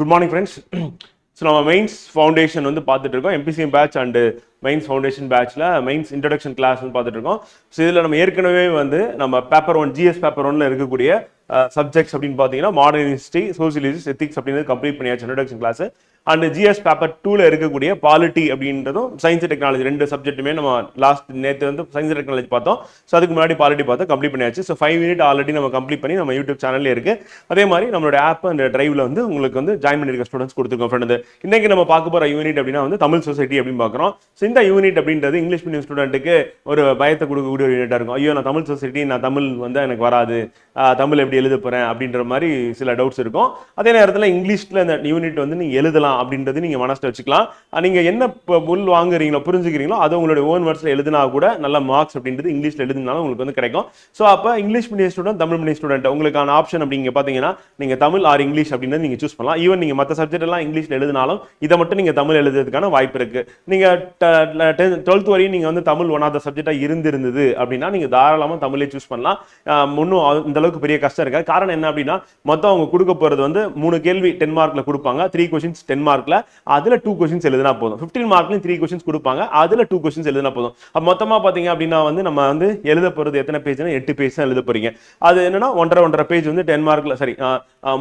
Good morning friends so நம்ம mains foundation வந்து பார்த்துட்டு இருக்கோம். MBCM batch and mains foundation பேட்ச்சில் mains introduction கிளாஸ்னு பார்த்துட்டு இருக்கோம் ஸோ இதில் நம்ம ஏற்கனவே வந்து நம்ம பேப்பர் ஒன் ஜிஎஸ் பேப்பர் ஒன்ல இருக்கக்கூடிய சப்ஜெக்ட்ஸ் அப்படின்னு பார்த்தீங்கன்னா மாடர்ன் ஹிஸ்ட்ரி சோசியலிஸ்ட் எத்திக்ஸ் அப்படின்னு கம்ப்ளீட் பண்ணியாச்சு introduction class and GS paper டூவில் இருக்கக்கூடிய பாலிட்டி அப்படின்றதும் சயின்ஸ் டெக்னாலஜி ரெண்டு சப்ஜெக்ட்டுமே நம்ம லாஸ்ட் நேற்று வந்து சயின்ஸ் டெக்னாலஜி பார்த்தோம். ஸோ அதுக்கு முன்னாடி பாலிட்டி பார்த்தோம் கம்ப்ளீட் பண்ணியாச்சு. ஸோ ஃபைவ் மினிட் ஆல்ரெடி நம்ம கம்ப்ளீட் பண்ணி நம்ம யூடியூப் சேனல்லே இருக்கு. அதே மாதிரி நம்மளோட ஆப் அந்த டிரைவில் வந்து உங்களுக்கு வந்து ஜாயின் பண்ணியிருக்க ஸ்டூடெண்ட்ஸ் கொடுத்துருக்கோம் ஃப்ரெண்டு இன்னைக்கு நம்ம பார்க்க போகிற யூனிட் அப்படின்னா வந்து தமிழ் சொசைட்டி அப்படின்னு பார்க்குறோம். ஸோ இந்த யூனிட் அப்படின்றது இங்கிலீஷ் மீடியம் ஸ்டூடெண்ட்டுக்கு ஒரு பயத்தை கொடுக்கக்கூடிய ஒரு யூனிட்டாக இருக்கும். ஐயோ நான் தமிழ் சொசைட்டி நான் தமிழ் வந்து எனக்கு வராது. தமிழ் எப்படி எழுத போகிறேன் அப்படின்ற மாதிரி சில டவுட்ஸ் இருக்கும். அதே நேரத்தில் இங்கிலீஷில் இந்த யூனிட் வந்து நீங்கள் எழுதலாம் அப்படின்றது நீங்கள் மனசில் வச்சுக்கலாம். நீங்கள் என்ன ப- வாங்குறீங்களோ புரிஞ்சுக்கிறீங்களோ அது உங்களுடைய ஓன் வேர்ட்ஸில் எழுதினா கூட நல்ல மார்க்ஸ் அப்படின்றது இங்கிலீஷில் எழுதினாலும் உங்களுக்கு வந்து கிடைக்கும். ஸோ அப்போ English medium student Tamil medium student உங்களுக்கான ஆப்ஷன் அப்படிங்க பார்த்தீங்கன்னா நீங்கள் தமிழ் ஆர் இங்கிலீஷ் அப்படின்னு நீங்கள் சூஸ் பண்ணலாம். ஈவன் நீங்கள் மற்ற சப்ஜெக்ட் எல்லாம் இங்கிலீஷில் எழுதினாலும் இதை மட்டும் நீங்கள் தமிழ் எழுதுறதுக்கான வாய்ப்பு இருக்குது நீங்கள் டுவெல்த் வரையும் நீங்கள் வந்து தமிழ் ஒன் ஆஃப் த சப்ஜெக்டாக இருந்திருந்தது அப்படின்னா நீங்கள் தாராளமாக தமிழே சூஸ் பண்ணலாம். ஆஹ் இன்னும் இந்த அளவுக்கு பெரிய கஷ்டம் இருக்காது. காரணம் என்ன அப்படின்னா மொத்தம் அவங்க கொடுக்க போகிறது வந்து மூணு கேள்வி டென் மார்க்ல கொடுப்பாங்க. த்ரீ கொஷின்ஸ் டென் மார்க்ல அதுல டூ கொஷின்ஸ் எழுதினா போதும். ஃபிஃப்டீன் மார்க்லையும் த்ரீ கொஷின்ஸ் கொடுப்பாங்க. அதுல டூ கொஷின்ஸ் எழுதினா போதும். மொத்தமாக மொத்தமா பாத்தீங்க அப்படின்னா வந்து நம்ம வந்து எழுத போறது எத்தனை பேஜ்னா எட்டு பேஜ் தான் எழுத போறீங்க. அது என்னன்னா ஒன்றரை ஒன்றரை பேஜ் வந்து டென் மார்க்ல சரி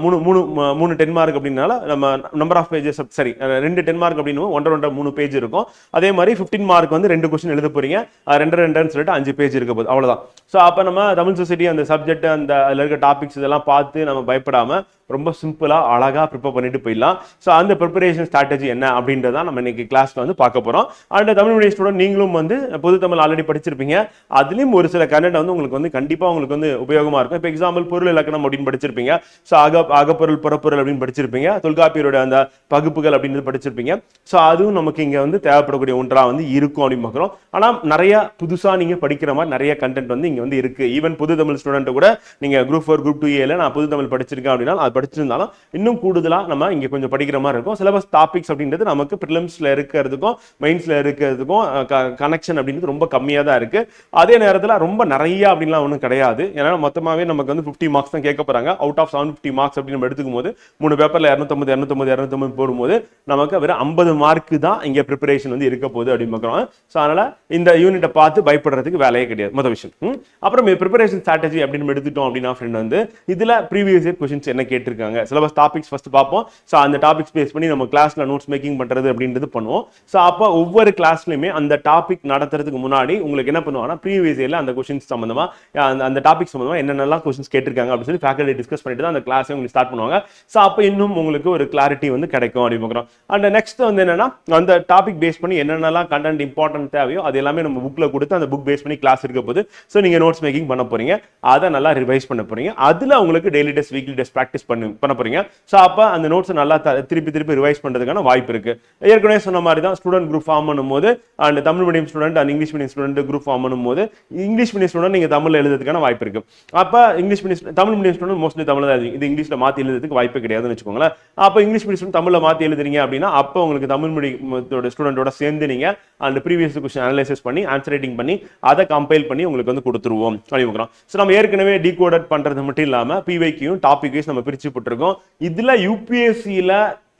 மூணு மூணு மூணு டென் மார்க் அப்படின்னால நம்ம நம்பர் ஆஃப் பேஜஸ் சரி ரெண்டு டென் மார்க் அப்படின்னு ஒன்றரை ஒன்றரை மூணு பேஜ் இருக்கும். அதே மாதிரி ஃபிஃப்டீன் மார்க் வந்து ரெண்டு கொஸ்டின் எழுத போறீங்க. ரெண்டு ரெண்டுன்னு சொல்லிட்டு அஞ்சு பேஜ் இருக்க போகுது அவ்வளவுதான். ஸோ அப்போ நம்ம தமிழ் சொசைட்டி அந்த சப்ஜெக்ட் அந்த அதில் இருக்க டாபிக்ஸ் இதெல்லாம் பார்த்து நம்ம பயப்படாம ரொம்ப சிம்பிளாக அழகாக ப்ரிப்பேர் பண்ணிட்டு போயிடலாம். ஸோ அந்த ப்ரிப்பரேஷன் ஸ்ட்ராட்டஜி என்ன அப்படின்றத நம்ம இன்னைக்கு கிளாஸில் வந்து பார்க்க போகிறோம் அண்ட் தமிழ் மீடியம் ஸ்டூடெண்ட் நீங்களும் வந்து பொது தமிழ் ஆல்ரெடி படிச்சிருப்பீங்க. அதுலேயும் ஒரு சில கண்டென்ட் வந்து உங்களுக்கு வந்து கண்டிப்பாக உங்களுக்கு வந்து உபயோகமாக இருக்கும். இப்போ எக்ஸாம்பிள் பொருள் இலக்கணம் அப்படின்னு படிச்சிருப்பீங்க. ஸோ அக அகப்பொருள் புறப்பொருள் அப்படின்னு படிச்சிருப்பீங்க. தொல்காப்பியரோட அந்த பகுப்புகள் அப்படின்றது படிச்சிருப்பீங்க. ஸோ அதுவும் நமக்கு இங்கே வந்து தேவைப்படக்கூடிய ஒன்றாக வந்து இருக்கும் அப்படின்னு பார்க்குறோம். ஆனால் நிறைய புதுசாக நீங்கள் படிக்கிற மாதிரி நிறைய கண்டென்ட் வந்து இங்கே வந்து இருக்குது ஈவன் புது தமிழ் ஸ்டூடெண்ட் கூட நீங்கள் குரூப் ஃபோர் குரூப் டூ ஏல நான் புது தமிழ் படிச்சிருக்கேன் அப்படின்னா அது படிச்சிருந்தாலும் இன்னும் கூடுதலாக நம்ம இங்கே கொஞ்சம் படிக்கிற மாதிரி இருக்கும். சிலபஸ் டாபிக்ஸ் அப்படின்றது நமக்கு ப்ரிலிம்ஸில் இருக்கிறதுக்கும் மெயின்ஸில் இருக்கிறதுக்கும் கனெக்ஷன் அப்படின்றது ரொம்ப கம்மியாக தான் இருக்குது அதே நேரத்தில் ரொம்ப நிறைய அப்படின்லாம் ஒன்றும் கிடையாது. ஏன்னா மொத்தமாகவே நமக்கு வந்து ஃபிஃப்டி மார்க்ஸ் தான் கேட்க போகிறாங்க out of seven fifty marks அப்படின்னு நம்ம எடுத்துக்கும் போது மூணு பேப்பரில் இரநூத்தம்பது இரநூத்தம்பது இரநூத்தம்பது போடும்போது நமக்கு வெறும் ஐம்பது மார்க்கு தான் இங்கே ப்ரிப்பரேஷன் வந்து இருக்க போகுது அப்படின்னு பார்க்குறோம். ஸோ அதனால் இந்த யூனிட்டை பார்த்து பயப்படுறதுக்கு வேலையே கிடையாது. மொதல் விஷயம். ம். அப்புறம் ப்ரிப்பரேஷன் ஸ்ட்ராட்டஜி அப்படின்னு எடுத்துட்டோம் அப்படின்னா ஃப்ரெண்ட் வந்து இதில் ப்ரீவியஸ் இயர் கொஷின்ஸ் என்ன கேட்டிருக்காங்க. சிலபஸ் டாபிக்ஸ் ஃபஸ்ட்டு பார்ப்போம். ஸோ அந்த டாபிக்ஸ் பேஸ் பண்ணி நம்ம கிளாஸில் நோட்ஸ் மேக்கிங் பண்ணுறது அப்படின்றது பண்ணுவோம். ஸோ அப்போ ஒவ்வொரு கிளாஸ்லையுமே அந்த டாபிக் நடத்துறதுக்கு முன்னாடி உங்களுக்கு என்ன பண்ணுவாங்கன்னா ப்ரீவியஸ் இயரில் அந்த கொஸ்டின்ஸ் சம்மந்தமாக அந்த அந்த டாபிக் சம்மந்தமாக என்னென்னலாம் கொஸ்டின்ஸ் கேட்டிருக்காங்க அப்படின்னு சொல்லி ஃபேக்கல்டி டிஸ்கஸ் பண்ணிட்டு தான் அந்த கிளாஸை உங்களுக்கு ஸ்டார்ட் பண்ணுவாங்க. ஸோ அப்போ இன்னும் உங்களுக்கு ஒரு கிளாரிட்டி வந்து கிடைக்கும் அப்படின்னு பார்க்குறோம். அண்ட் நெக்ஸ்ட் வந்து என்னென்னா அந்த டாபிக் பேஸ் பண்ணி என்னென்னலாம் கண்டென்ட் இம்பார்ட்டன்ட் தேவையோ அது எல்லாமே நம்ம புக்ல கொடுத்து அந்த புக் பேஸ் பண்ணி கிளாஸ் இருக்க போது ஸோ நீங்கள் நோட்ஸ் மேக்கிங் பண்ண போறீங்க. அதை நல்லா ரிவைஸ் பண்ண போகிறீங்க அதில் உங்களுக்கு daily test weekly test practice பண்ணி பண்ண போறீங்க. ஸோ அப்போ அந்த நோட்ஸ் நல்லா திருப்பி திருப்பி ரிவைஸ் பண்றதுக்கான வாய்ப்பு இருக்கு. ஏற்கனவே சொன்ன மாதிரி தான் ஸ்டூடெண்ட் குரூப் ஃபார்ம் பண்ணும்போது and Tamil medium student and English medium student group form பண்ணும்போது இங்கிலீஷ் மீடியம் ஸ்டூடெண்ட் நீங்க தமிழ்ல எழுதுறதுக்கான வாய்ப்பு இருக்கு. அப்போ English medium Tamil medium student mostly Tamil தான் இது இங்கிலீஷ்ல மாத்தி எழுதுறதுக்கு வாய்ப்பு கிடையாதுன்னு வச்சுக்கோங்களேன். அப்போ இங்கிலீஷ் மீடியம் ஸ்டூடெண்ட் தமிழ்ல மாற்றி எழுதுறீங்க அப்படின்னா அப்போ உங்களுக்கு தமிழ் மீடியம் ஸ்டூடெண்டோட சேர்ந்து நீங்க அந்த ப்ரீவியஸ் கொஸ்டின் அனலைசிஸ் பண்ணி ஆன்சர் ரைட்டிங் பண்ணி அதை கம்பைல் பண்ணி உங்களுக்கு வந்து கொடுத்துருவோம். அப்படிங்கிறோம் ஸோ நம்ம ஏற்கனவே டீகோடட் பண்றது மட்டும் இல்லாம பிவைக்கையும் டாபிக் வைஸ் நம்ம பிரிச்சு போட்டிருக்கோம் இதுல யூபிஎஸ்சியில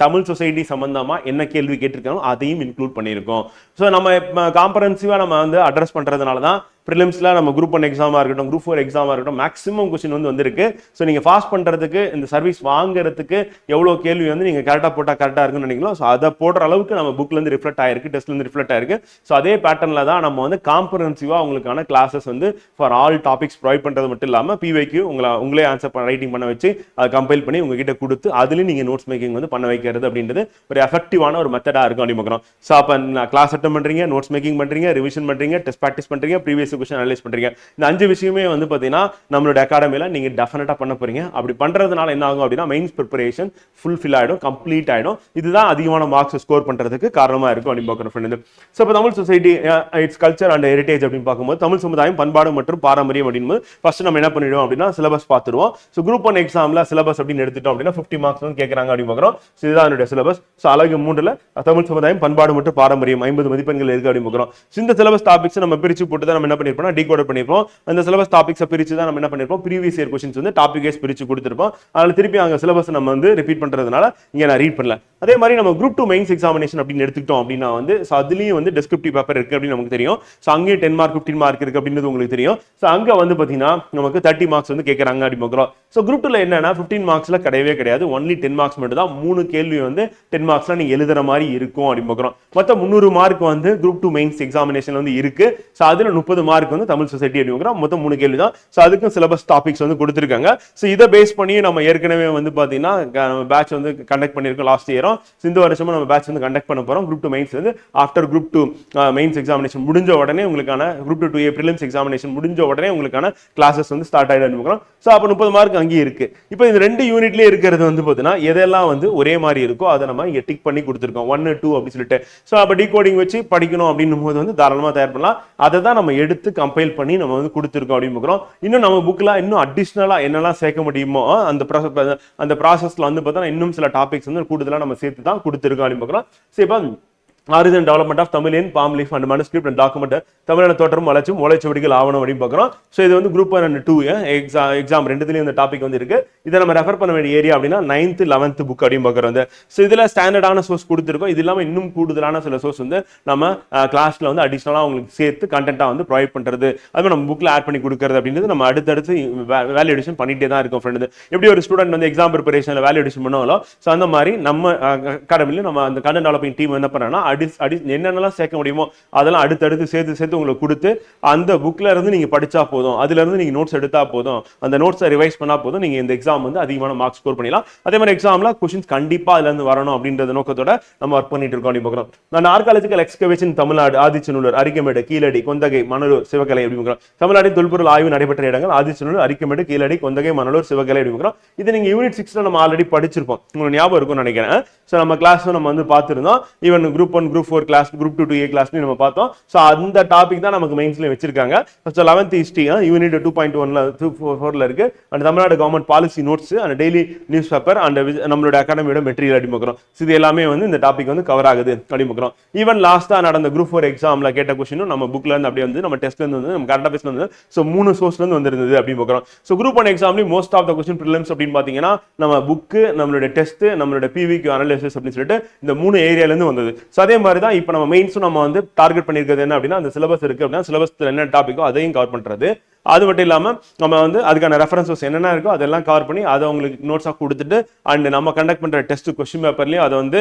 தமிழ் சொசைட்டி சம்பந்தமா என்ன கேள்வி கேட்டிருக்காங்களோ அதையும் இன்க்ளூட் பண்ணியிருக்கோம். ஸோ நம்ம காம்பரன்சிவா நம்ம வந்து அட்ரஸ் பண்றதுனால தான் ப்ரிலிம்ஸ்ல நம்ம குரூப் ஒன் எக்ஸாமாக இருக்கட்டும் குரூப் ஃபோர் எக்ஸாமாக இருக்கட்டும் மேக்ஸிமம் கொஸ்டின் வந்து வந்திருக்கு. ஸோ நீங்கள் பாஸ் பண்ணுறதுக்கு இந்த சர்வீஸ் வாங்குறதுக்கு எவ்வளோ கேள்வி வந்து நீங்கள் கரெக்டாக போட்டால் கரெக்டாக இருக்குன்னு நினைக்கலாம் ஸோ அதை போடுற அளவுக்கு நம்ம புக்லேருந்து ரிஃப்ளெக்ட் ஆயிருக்கு டெஸ்ட்லேருந்து ரிஃப்ளெக்ட் ஆயிருக்கு. ஸோ அதே பேட்டர்னில் தான் நம்ம வந்து காம்ப்ரஹென்சிவாக உங்களுக்கான கிளாஸஸ் வந்து ஃபார் ஆல் டாபிக்ஸ் ப்ரொவைட் பண்ணுறது மட்டும் இல்லாமல் பிவைக்கு உங்களை உங்களே ஆன்சர் பண்ண ரைட்டிங் பண்ண வச்சு அதை கம்பைல் பண்ணி உங்ககிட்ட கொடுத்து அதுலேயும் நீங்கள் நோட்ஸ் மேக்கிங் வந்து பண்ண வைக்கிறது அப்படின்றது ஒரு எஃபெக்டிவான ஒரு மெத்தடாக இருக்கும் அப்படின்னு பார்க்குறோம். ஸோ அப்போ கிளாஸ் அட்டன் பண்றீங்க நோட்ஸ் மேக்கிங் பண்றீங்க ரிவிஷன் பண்ணுறீங்க டெஸ்ட் ப்ராக்டிஸ் பண்ணுறீங்க ப்ரீவியஸ் கொஸ்டின் அனலைஸ் பண்றீங்க. இந்த அஞ்சு விஷயமே வந்து பாத்தீங்கன்னா நம்மளோட அகாடமில நீங்க டெஃபினட்டா பண்ண போறீங்க. அப்படி பண்றதுனால என்ன ஆகும் அப்படின்னா மெயின்ஸ் ப்ரிப்பரேஷன் ஃபுல்ஃபில் ஆயிடும் கம்ப்ளீட் ஆயிடும். இதுதான் அதிகமான மார்க்ஸ் ஸ்கோர் பண்றதுக்கு காரணமா இருக்கும் அப்படின்னு பார்க்குறோம் ஃப்ரெண்ட் ஸோ இப்போ Tamil society its culture and heritage அப்படின்னு பார்க்கும்போது தமிழ் சமுதாயம் பண்பாடு மற்றும் பாரம்பரியம் அப்படின்னு ஃபர்ஸ்ட் நம்ம என்ன பண்ணிடுவோம் அப்படின்னா சிலபஸ் பார்த்துருவோம் ஸோ குரூப் ஒன் எக்ஸாம்ல சிலபஸ் அப்படின்னு எடுத்துட்டோம் அப்படின்னா ஃபிஃப்டி மார்க்ஸ் வந்து கேட்கறாங்க அப்படின்னு பார்க்குறோம். ஸோ இதுதான் என்னுடைய சிலபஸ் ஸோ அழகு மூன்றில் தமிழ் சமுதாயம் பண்பாடு மற்றும் பாரம்பரியம் ஐம்பது மதிப்பெண்கள் இருக்கு அப்படின்னு பார்க்குறோம். இந்த சிலபஸ் டாபிக்ஸ் நம்ம பிரிச்சு போட்டு தான் நம்ம என்ன பண்ணியிருப்போம் டீகோடர் பண்ணியிருப்போம் அந்த சிலபஸ் டாபிக்ஸை பிரித்து தான் நம்ம என்ன பண்ணியிருப்போம் ப்ரீவியஸ் இயர் கொஸ்டின்ஸ் வந்து டாபிக் வைஸ் பிரிச்சு கொடுத்துருப்போம். அதனால் திருப்பி அங்கே சிலபஸ் நம்ம வந்து ரிப்பீட் பண்ணுறதுனால இங்கே நான் ரீட் பண்ணல. அதே மாதிரி நம்ம குரூப் டூ மெயின்ஸ் எக்ஸாமினேஷன் அப்படின்னு எடுத்துக்கிட்டோம் அப்படின்னா வந்து ஸோ அதுலேயும் வந்து டெஸ்கிரிப்டிவ் பேப்பர் இருக்குது அப்படின்னு நமக்கு தெரியும். ஸோ அங்கேயும் டென் மார்க் ஃபிஃப்டின் மார்க் இருக்குது அப்படின்றது உங்களுக்கு தெரியும். ஸோ அங்கே வந்து பார்த்தீங்கன்னா நமக்கு தேர்ட்டி மார்க்ஸ் வந்து கேட்குறாங்க அப்படி பார்க்குறோம் ஸோ குரூப் டூவில் என்னன்னா ஃபிஃப்டின் மார்க்ஸ்ல கிடையவே கிடையாது. ஒன்லி டென் மார்க்ஸ் மட்டும் தான் மூணு கேள்வி வந்து டென் மார்க்ஸ்லாம் நீங்கள் எழுதுற மாதிரி இருக்கும் அப்படின்னு பார்க்குறோம் மொத்தம் முந்நூறு மார்க் வந்து குரூப் டூ மெயின்ஸ் எக்ஸாமினேஷன் வந்து இருக்குது ஸோ அதில் முப்பது மார்க் வந்து தமிழ் சொசைட்டி அப்படிங்கிற மொத்தம் மூணு கேள்வி தான் ஸோ அதுக்கும் சிலபஸ் டாபிக்ஸ் வந்து கொடுத்துருக்காங்க. ஸோ இதை பேஸ் பண்ணி நம்ம ஏற்கனவே வந்து பார்த்தீங்கன்னா நம்ம பேட்ச் வந்து கண்டக்ட் பண்ணியிருக்கோம் லாஸ்ட் இயரும் இந்த வருஷமும் நம்ம பேட்ச் வந்து கண்டக்ட் பண்ண போறோம். குரூப் டூ மெயின்ஸ் வந்து after group two mains examination முடிஞ்ச உடனே உங்களுக்கான group two two A prelims examination முடிஞ்ச உடனே உங்களுக்கான கிளாஸஸ் வந்து ஸ்டார்ட் ஆயிடும் இருக்கிறோம் ஸோ அப்போ முப்பது மார்க் அங்கேயே இருக்குது இப்போ இந்த ரெண்டு யூனிட்லேயே இருக்கிறது வந்து பார்த்தீங்கன்னா எதெல்லாம் வந்து ஒரே மாதிரி இருக்கோ அதை நம்ம இங்கே டிக் பண்ணி கொடுத்துருக்கோம். ஒன்னு டூ அப்படி சொல்லிட்டு. ஸோ அப்போ டிகோடிங் வச்சு படிக்கணும் அப்படின்னும் போது வந்து தாராளமாக தயார் பண்ணலாம். அதை தான் நம்ம எடுத்து கம்பைல் பண்ணி நம்ம வந்து கொடுத்துருக்கோம் அப்படின்னு பார்க்குறோம். இன்னும் நம்ம புக்கில் இன்னும் அடிஷ்னலாக என்னெல்லாம் சேர்க்க முடியுமோ அந்த ப்ராசஸ் அந்த ப்ராசஸில் வந்து பார்த்தோன்னா இன்னும் சில டாபிக்ஸ் வந்து கூடுதலாக நம்ம சேர்த்து தான் கொடுத்துருக்கோம் அப்படின்னு பார்க்குறோம். சரி இப்போ origin development of Tamil in palm leaf and manuscript and document தமிழான தோற்றம் வளர்ச்சும் முளைச்சுவடிகள் ஆவணம் அப்படின்னு பார்க்குறோம். ஸோ இது வந்து group one and two exam exam ரெண்டுத்துலையும் இந்த டாபிக் வந்து இருக்கு. இதை நம்ம ரெஃபர் பண்ண வேண்டிய ஏரியா அப்படின்னா நைன்த் லெவன்த் புக் அப்படின்னு பார்க்குறோம். வந்து ஸோ இதில் ஸ்டாண்டர்டான சோர்ஸ் கொடுத்துருக்கோம். இது இல்லாமல் இன்னும் கூடுதலான சில சோர்ஸ் வந்து நம்ம கிளாஸில் வந்து அடிஷ்னலாக அவங்களுக்கு சேர்த்து கண்டென்ட்டாக வந்து ப்ரொவைட் பண்ணுறது அதுவும் நம்ம புக்கில் ஆட் பண்ணி கொடுக்கறது அப்படின்றது நம்ம அடுத்தடுத்து வேல்யூடேஷன் பண்ணிகிட்டே தான் இருக்கும் ஃப்ரெண்டு எப்படி ஒரு ஸ்டூடெண்ட் வந்து எக்ஸாம் ப்ரிப்பரேஷனில் வேல்யூடேஷன் பண்ணுவாங்களோ ஸோ அந்த மாதிரி நம்ம அகாடமியில் நம்ம அந்த கண்டென்ட் டெவலப்பிங் டீம் என்ன பண்ணோம்னா அடி அடி என்னென்னலாம் சேர்க்க முடியுமோ அதெல்லாம் அடுத்தடுத்து சேர்த்து சேர்த்து உங்களுக்கு கொடுத்து அந்த புக்ல இருந்து நீங்க படிச்சா போதும். அதுல இருந்து நீங்க நோட்ஸ் எடுத்தா போதும். அந்த நோட்ஸை ரிவைஸ் பண்ணா போதும். நீங்க இந்த எக்ஸாம் வந்து அதிகமான மார்க் ஸ்கோர் பண்ணிடலாம். அதே மாதிரி எக்ஸாமில் கொஷின்ஸ் கண்டிப்பா அதுல இருந்து வரணும் அப்படின்றத நோக்கத்தோட நம்ம ஒர்க் பண்ணிட்டு இருக்கோம் அப்படின்னு பார்க்குறோம். நான் ஆர்காலஜிக்கல் எக்ஸ்கவேஷன் தமிழ்நாடு ஆதிச்சநல்லூர் அரிக்கமேடு கீழடி கொந்தகை மணலூர் சிவகலை அப்படி பார்க்குறோம். தமிழ்நாட்டின் தொல்பொருள் ஆய்வு நடைபெற்ற இடங்கள் ஆதிச்சநல்லூர் அரிக்கமேடு கீழடி கொந்தகை மணலூர் சிவகலை அப்படி பார்க்குறோம். இது நீங்க யூனிட் சிக்ஸில் நம்ம ஆல்ரெடி படிச்சிருப்போம். உங்களுக்கு ஞாபகம் இருக்கும்னு நினைக்கிறேன். ஸோ நம்ம கிளாஸ் நம்ம வந்து பார்த்துருந்தோம். Even group one group four class group two two A கிளாஸ்னு நம்ம பார்த்தோம். ஸோ அந்த டாபிக் தான் நமக்கு மெயின்ஸ்ல வச்சிருக்காங்க. So eleventh history unit two point ஒன்ல டூ ஃபோர்ல இருக்கு. And Tamil Nadu government policy notes and daily news paper and நம்மளோட அகாடமியோட மெட்டீரியல் அடிமுக்கிறோம். இது எல்லாமே வந்து இந்த டாபிக் வந்து கவர் ஆகுது அடிமுக்கிறோம். ஈவன் லாஸ்ட்டாக நடந்த குரூப் ஃபோர் எக்ஸாம்ல கேட்ட கொஸ்டினும் நம்ம புக்ல இருந்து அப்படியே வந்து நம்ம டெஸ்ட்ல இருந்து வந்து நம்ம கரண்ட் அஃபேர்ஸ்ல இருந்து ஸோ மூணு சோர்ஸ்ல இருந்து வந்திருந்தது அப்படின்னு பார்க்குறோம் so group one எக்ஸாம்லேயும் most of the question prelims அப்படின்னு பார்த்தீங்கன்னா நம்ம புக்கு நம்மளோட டெஸ்ட் நம்மளோட பிவிக்கு அனலிசிஸ் அப்படின்னு சொல்லிட்டு இந்த மூணு ஏரியால இருந்து வந்தது. ஸோ அதே மாதிரி தான் இப்போ நம்ம மெயின்ஸும் நம்ம வந்து டார்கெட் பண்ணியிருக்கிறது என்ன அப்படின்னா அந்த சிலபஸ் இருக்குது அப்படின்னா சிலபஸ்ல என்ன டாப்பிக்கோ அதையும் கவர் பண்ணுறது அது மட்டும் இல்லாமல் நம்ம வந்து அதுக்கான ரெஃபரன்சஸ் என்னென்ன இருக்கோ அதெல்லாம் கவர் பண்ணி அதை உங்களுக்கு நோட்ஸாக கொடுத்துட்டு அண்ட் நம்ம கண்டக்ட் பண்ணுற டெஸ்ட் கொஸ்டின் பேப்பர்லையும் அதை வந்து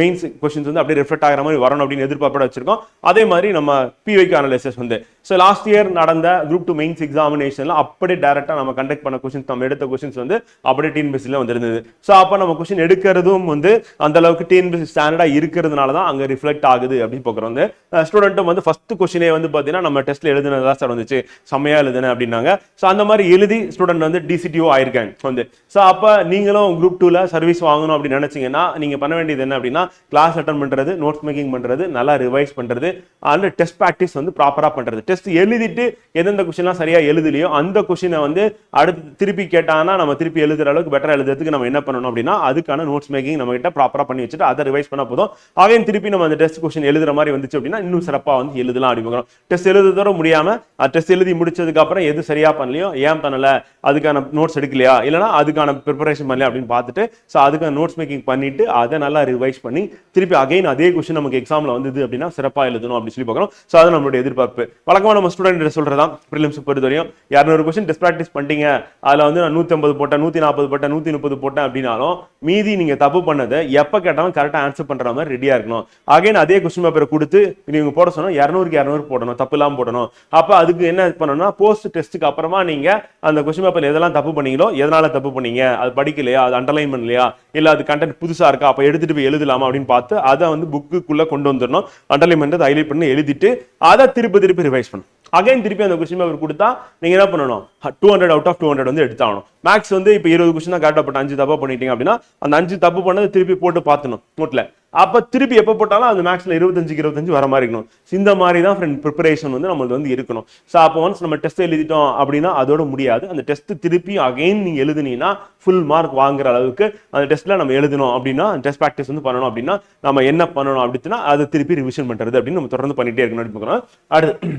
மெயின்ஸ் கொஸ்டின்ஸ் வந்து அப்படியே ரிஃப்ளெக்ட் ஆகிற மாதிரி வரணும் அப்படின்னு எதிர்பார்ப்போட வச்சிருக்கோம். அதே மாதிரி நம்ம பிவைக்கு அனலைசஸ் வந்து ஸோ லாஸ்ட் இயர் நடந்த குரூப் டூ மெயின்ஸ் எக்ஸாமினேஷன்ல அப்படியே டேரெக்டாக நம்ம கண்டக்ட் பண்ண கொஸ்டின்ஸ் நம்ம எடுத்த கொஸ்டின்ஸ் வந்து அப்படியே டிஎன்பிஎஸ்சியில் வந்துருந்தது. ஸோ அப்போ நம்ம கொஸ்டின் எடுக்கிறதும் வந்து அந்த அளவுக்கு டிஎன்பிஎஸ்சி ஸ்டாண்டர்டாக இருக்கிறதுனால தான் அங்கே ரிஃப்ளெக்ட் ஆகுது அப்படின்னு பார்க்குறோம். வந்து ஸ்டூடெண்ட்டும் வந்து ஃபர்ஸ்ட் கொஸ்டினே வந்து பார்த்தீங்கன்னா நம்ம டெஸ்ட்ல தான் சார் வந்துச்சு. செம்மையாக எழுதுனேன் அப்படின்னாங்க. ஸோ அந்த மாதிரி எழுதி ஸ்டூடெண்ட் வந்து டிசிடிஓ ஆயிருக்காங்க வந்து ஸோ அப்போ நீங்களும் குரூப் டூவில் சர்வீஸ் வாங்கணும் அப்படின்னு நினச்சிங்கன்னா நீங்கள் பண்ண வேண்டியது என்ன அப்படின்னா கிளாஸ் அட்டன் பண்ணுறது நோட்ஸ் மேக்கிங் பண்ணுறது நல்லா ரிவைஸ் பண்ணுறது அண்ட் டெஸ்ட் ப்ராக்டிஸ் வந்து ப்ராப்பராக பண்ணுறது டெஸ்ட் எழுதிட்டு எந்தெந்த கொஷின்லாம் சரியாக எழுதலையோ அந்த கொஷினை வந்து அடுத்து திருப்பி கேட்டாங்கன்னா நம்ம திருப்பி எழுதுற அளவுக்கு பெட்டராக எழுதுறதுக்கு நம்ம என்ன பண்ணணும் அப்படின்னா அதுக்கான நோட்ஸ் மேக்கிங் நம்ம கிட்ட ப்ராப்பராக பண்ணி வச்சுட்டு அதை ரிவைஸ் பண்ண போதும். அகைன் திருப்பி நம்ம அந்த டெஸ்ட் கொஷின் எழுதுற மாதிரி வந்துச்சு அப்படின்னா இன்னும் சிறப்பாக வந்து எழுதலாம் அப்படிங்கிறோம் டெஸ்ட் எழுதுறதோட முடியாமல் டெஸ்ட் எழுதி முடிச்சதுக்கப்புறம் எது சரியாக பண்ணலையோ ஏன் பண்ணலை அதுக்கான நோட்ஸ் எடுக்கலையா இல்லைனா அதுக்கான ப்ரிப்பரேஷன் பண்ணலையா அப்படின்னு பார்த்துட்டு ஸோ அதுக்கான நோட்ஸ் மேக்கிங் பண்ணிட்டு அதை நல்லா ரிவைஸ் பண்ணி திருப்பி அகைன் அதே கொஷின் நமக்கு எக்ஸாமில் வந்தது அப்படின்னா சிறப்பாக எழுதணும் அப்படின்னு சொல்லி பார்க்குறோம் ஸோ அது நம்மளுடைய எதிர்பார்ப்பு. வழக்கமாக நம்ம ஸ்டூடெண்ட் சொல்றதா ப்ரிலிம்ஸ் பொறுத்த வரையும். இரநூறு கொஸ்டின் டெஸ்ட் ப்ராக்டிஸ் பண்ணிட்டீங்க. அதில் வந்து நான் நூற்றி ஐம்பது போட்டேன் நூற்றி நாற்பது போட்டேன் நூற்றி முப்பது போட்டேன் அப்படின்னாலும் மீதி நீங்க தப்பு பண்ணதை எப்போ கேட்டாலும் கரெக்டாக ஆன்சர் பண்ற மாதிரி ரெடியாக இருக்கணும். அகைன் அதே கொஸ்டின் பேப்பரை கொடுத்து நீங்க போட சொன்னா இரநூறுக்கு இரநூறு போடணும் தப்பு இல்லாமல் போடணும். அப்போ அதுக்கு என்ன பண்ணணும்னா போஸ்ட் டெஸ்ட்டுக்கு அப்புறமா நீங்க அந்த கொஸ்டின் பேப்பர்ல எதெல்லாம் தப்பு பண்ணீங்களோ எதனால தப்பு பண்ணீங்க அது படிக்கலையா அது அண்டர்லைன் பண்ணலையா இல்லை அது கண்டென்ட் புதுசா இருக்கா அப்ப எடுத்துட்டு போய் எழுதலாமா அப்படின்னு பார்த்து அதை வந்து புக்குக்குள்ளே கொண்டு வந்துடணும். அண்டர்லைன் பண்ணுறது ஹைலைட் பண்ணி எழுதிட்டு அதை திருப்பி திருப்பி ரிவைஸ் பண்ணும் அகைன் திருப்பி அந்த கொஸ்டின் பேப்பர் கொடுத்தா நீங்க என்ன பண்ணணும்? Two hundred out of two hundred வந்து எடுத்தாகணும். மேக்ஸ் வந்து இப்போ இருபது கொஸ்டின் தான் கரெக்டாக போட்டு அஞ்சு தப்பா பண்ணிட்டீங்க அப்படின்னா அந்த அஞ்சு தப்பு பண்ணது திருப்பி போட்டு பார்த்துணும் நோட்ல அப்ப திருப்பி எப்போ போட்டாலும் அந்த மேக்ஸ்ல இருபத்தஞ்சுக்கு இருபத்தஞ்சு வர மாதிரி இருக்கணும். இந்த மாதிரி தான் ஃப்ரெண்ட் ப்ரிப்பரேஷன் வந்து நம்மளுக்கு வந்து இருக்கணும். ஸோ அப்போ ஒன்ஸ் நம்ம டெஸ்ட் எழுதிட்டோம் அப்படின்னா அதோட முடியாது. அந்த டெஸ்ட் திருப்பி அகைன் நீங்க எழுதுனீங்கன்னா ஃபுல் மார்க் வாங்குற அளவுக்கு அந்த டெஸ்ட்ல நம்ம எழுதணும் அப்படின்னா டெஸ்ட் ப்ராக்டிஸ் வந்து பண்ணணும் அப்படின்னா நம்ம என்ன பண்ணணும் அப்படின்னா அதை திருப்பி ரிவிஷன் பண்றது அப்படின்னு நம்ம தொடர்ந்து பண்ணிட்டே இருக்கணும் அப்படின்னு அடுத்து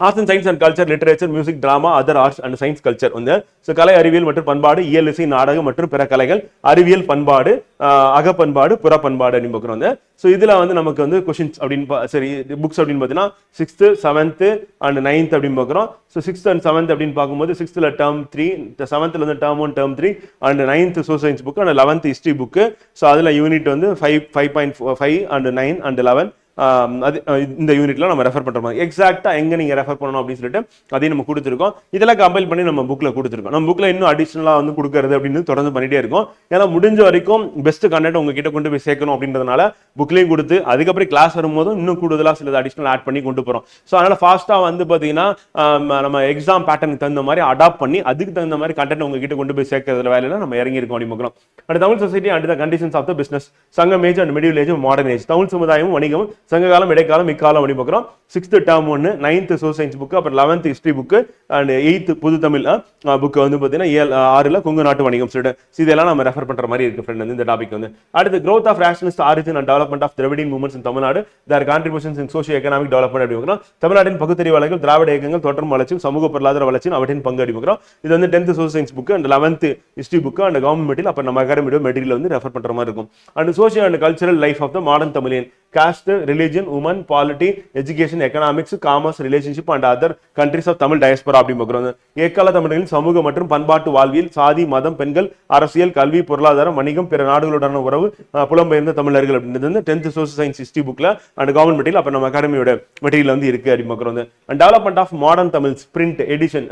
arts and science and culture literature music drama other arts and science culture வந்து ஸோ கலை அறிவியல் மற்றும் பண்பாடு இயல் இசை நாடகம் மற்றும் பிற கலைகள் அறிவியல் பண்பாடு அகப்பண்பாடு புற பண்பாடு அப்படின்னு பார்க்குறோம் வந்து. ஸோ இதில் வந்து நமக்கு வந்து கொஷின்ஸ் அப்படின்னு பா- சரி புக்ஸ் அப்படின்னு பார்த்தீங்கன்னா சிக்ஸ்த்து செவன்த்து அண்ட் நைன்த் அப்படின்னு பார்க்குறோம். ஸோ சிக்ஸ்த் அண்ட் செவன்த் அப்படின்னு பார்க்கும்போது சிக்ஸ்த்தில் டேர்ம் த்ரீ செவன்த்தில் வந்து term one term three and ninth social science book and eleventh history book so அதில் யூனிட் வந்து five five point five and nine and eleven அது இந்த யூனிட்ல நம்ம ரெஃபர் பண்ற மாதிரி. எக்ஸாக்டா எங்க நீங்க ரெஃபர் பண்ணணும் அப்படின்னு சொல்லிட்டு அதையும் நம்ம கொடுத்துருக்கோம். இதெல்லாம் கம்பைல் பண்ணி நம்ம புக்ல கொடுத்துருக்கோம். நம்ம புக்ல இன்னும் அடிஷனலா வந்து கொடுக்கறது அப்படின்னு தொடர்ந்து பண்ணிட்டே இருக்கும். ஏன்னா முடிஞ்ச வரைக்கும் பெஸ்ட் கண்டென்ட் உங்ககிட்ட கொண்டு போய் சேர்க்கணும் அப்படின்றதுனால புக்லையும் கொடுத்து அதுக்கப்புறம் கிளாஸ் வரும்போதும் இன்னும் கூடுதலா சிலது அடிஷனல் ஆட் பண்ணி கொண்டு போறோம். ஸோ அதனால ஃபாஸ்ட்டாக வந்து பாத்தீங்கன்னா நம்ம எக்ஸாம் பேட்டர்னுக்கு தகுந்த மாதிரி அடாப்ட் பண்ணி அதுக்கு தகுந்த மாதிரி கண்டென்ட் உங்ககிட்ட கொண்டு போய் சேர்க்கறதுல வேலையில நம்ம இறங்கி இருக்கோம் அப்படின்னு பார்க்கிறோம் and Tamil society and the conditions of the business Sangam age and middle age modern age Tamil சமுதாயமும் வணிகமும் சங்ககாலம் இடைக்காலம் இக்காலம் அப்படி பார்க்குறோம். சிக்ஸ்த்து டேர்ம் ஒன்று நைன்த்து சோசியல் சயின்ஸ் புக்கு அப்புறம் eleventh history book and eighth புது தமிழ் புக்கு வந்து பார்த்தீங்கன்னா ஏழு ஆறில் கொங்கு நாட்டு வணிகம் சொல்லிட்டு. இதெல்லாம் நம்ம ரெஃபர் பண்ணுற மாதிரி இருக்குது ஃப்ரெண்ட் வந்து இந்த டாபிக் வந்து. அடுத்து growth of rationalist origin and development of Dravidian movements in Tamil Nadu their contributions in socio economic development அப்படி பார்க்குறோம். தமிழ்நாட்டின் பகுத்தறிவாளர்கள் திராவிட இயக்கங்கள் தோற்றம் வளர்ச்சியும் சமூக பொருளாதார வளர்ச்சியும் அவற்றின் பங்கு அப்படி பார்க்குறோம். இது வந்து tenth social science book and eleventh history book and government material அப்போ நம்ம அகாடமியோட மெட்டீரியல் வந்து ரெஃபர் பண்ற மாதிரி இருக்கும். And social and cultural life of the modern Tamilian caste, religion, women polity, education, economics, commerce, relationship and other countries of Tamil diaspora அப்படின்னு பார்க்குறோம் ஏக்கால தமிழர்களின் சமூக மற்றும் பண்பாட்டு வாழ்வியல் சாதி மதம் பெண்கள் அரசியல் கல்வி பொருளாதாரம் வணிகம் பிற நாடுகளுடனான உறவு புலம்பெயர்ந்த தமிழர்கள் அப்படின்றது வந்து டென்த் சோசியல் சயின்ஸ் ஹிஸ்டரி புக்ல அண்ட் கவர்மெண்ட் மெட்டீரியல் அப்போ நம்ம அகாடமியோட மெட்டீரியல் வந்து இருக்கு அப்படின்னு பார்க்குறோம் and development of modern Tamil print edition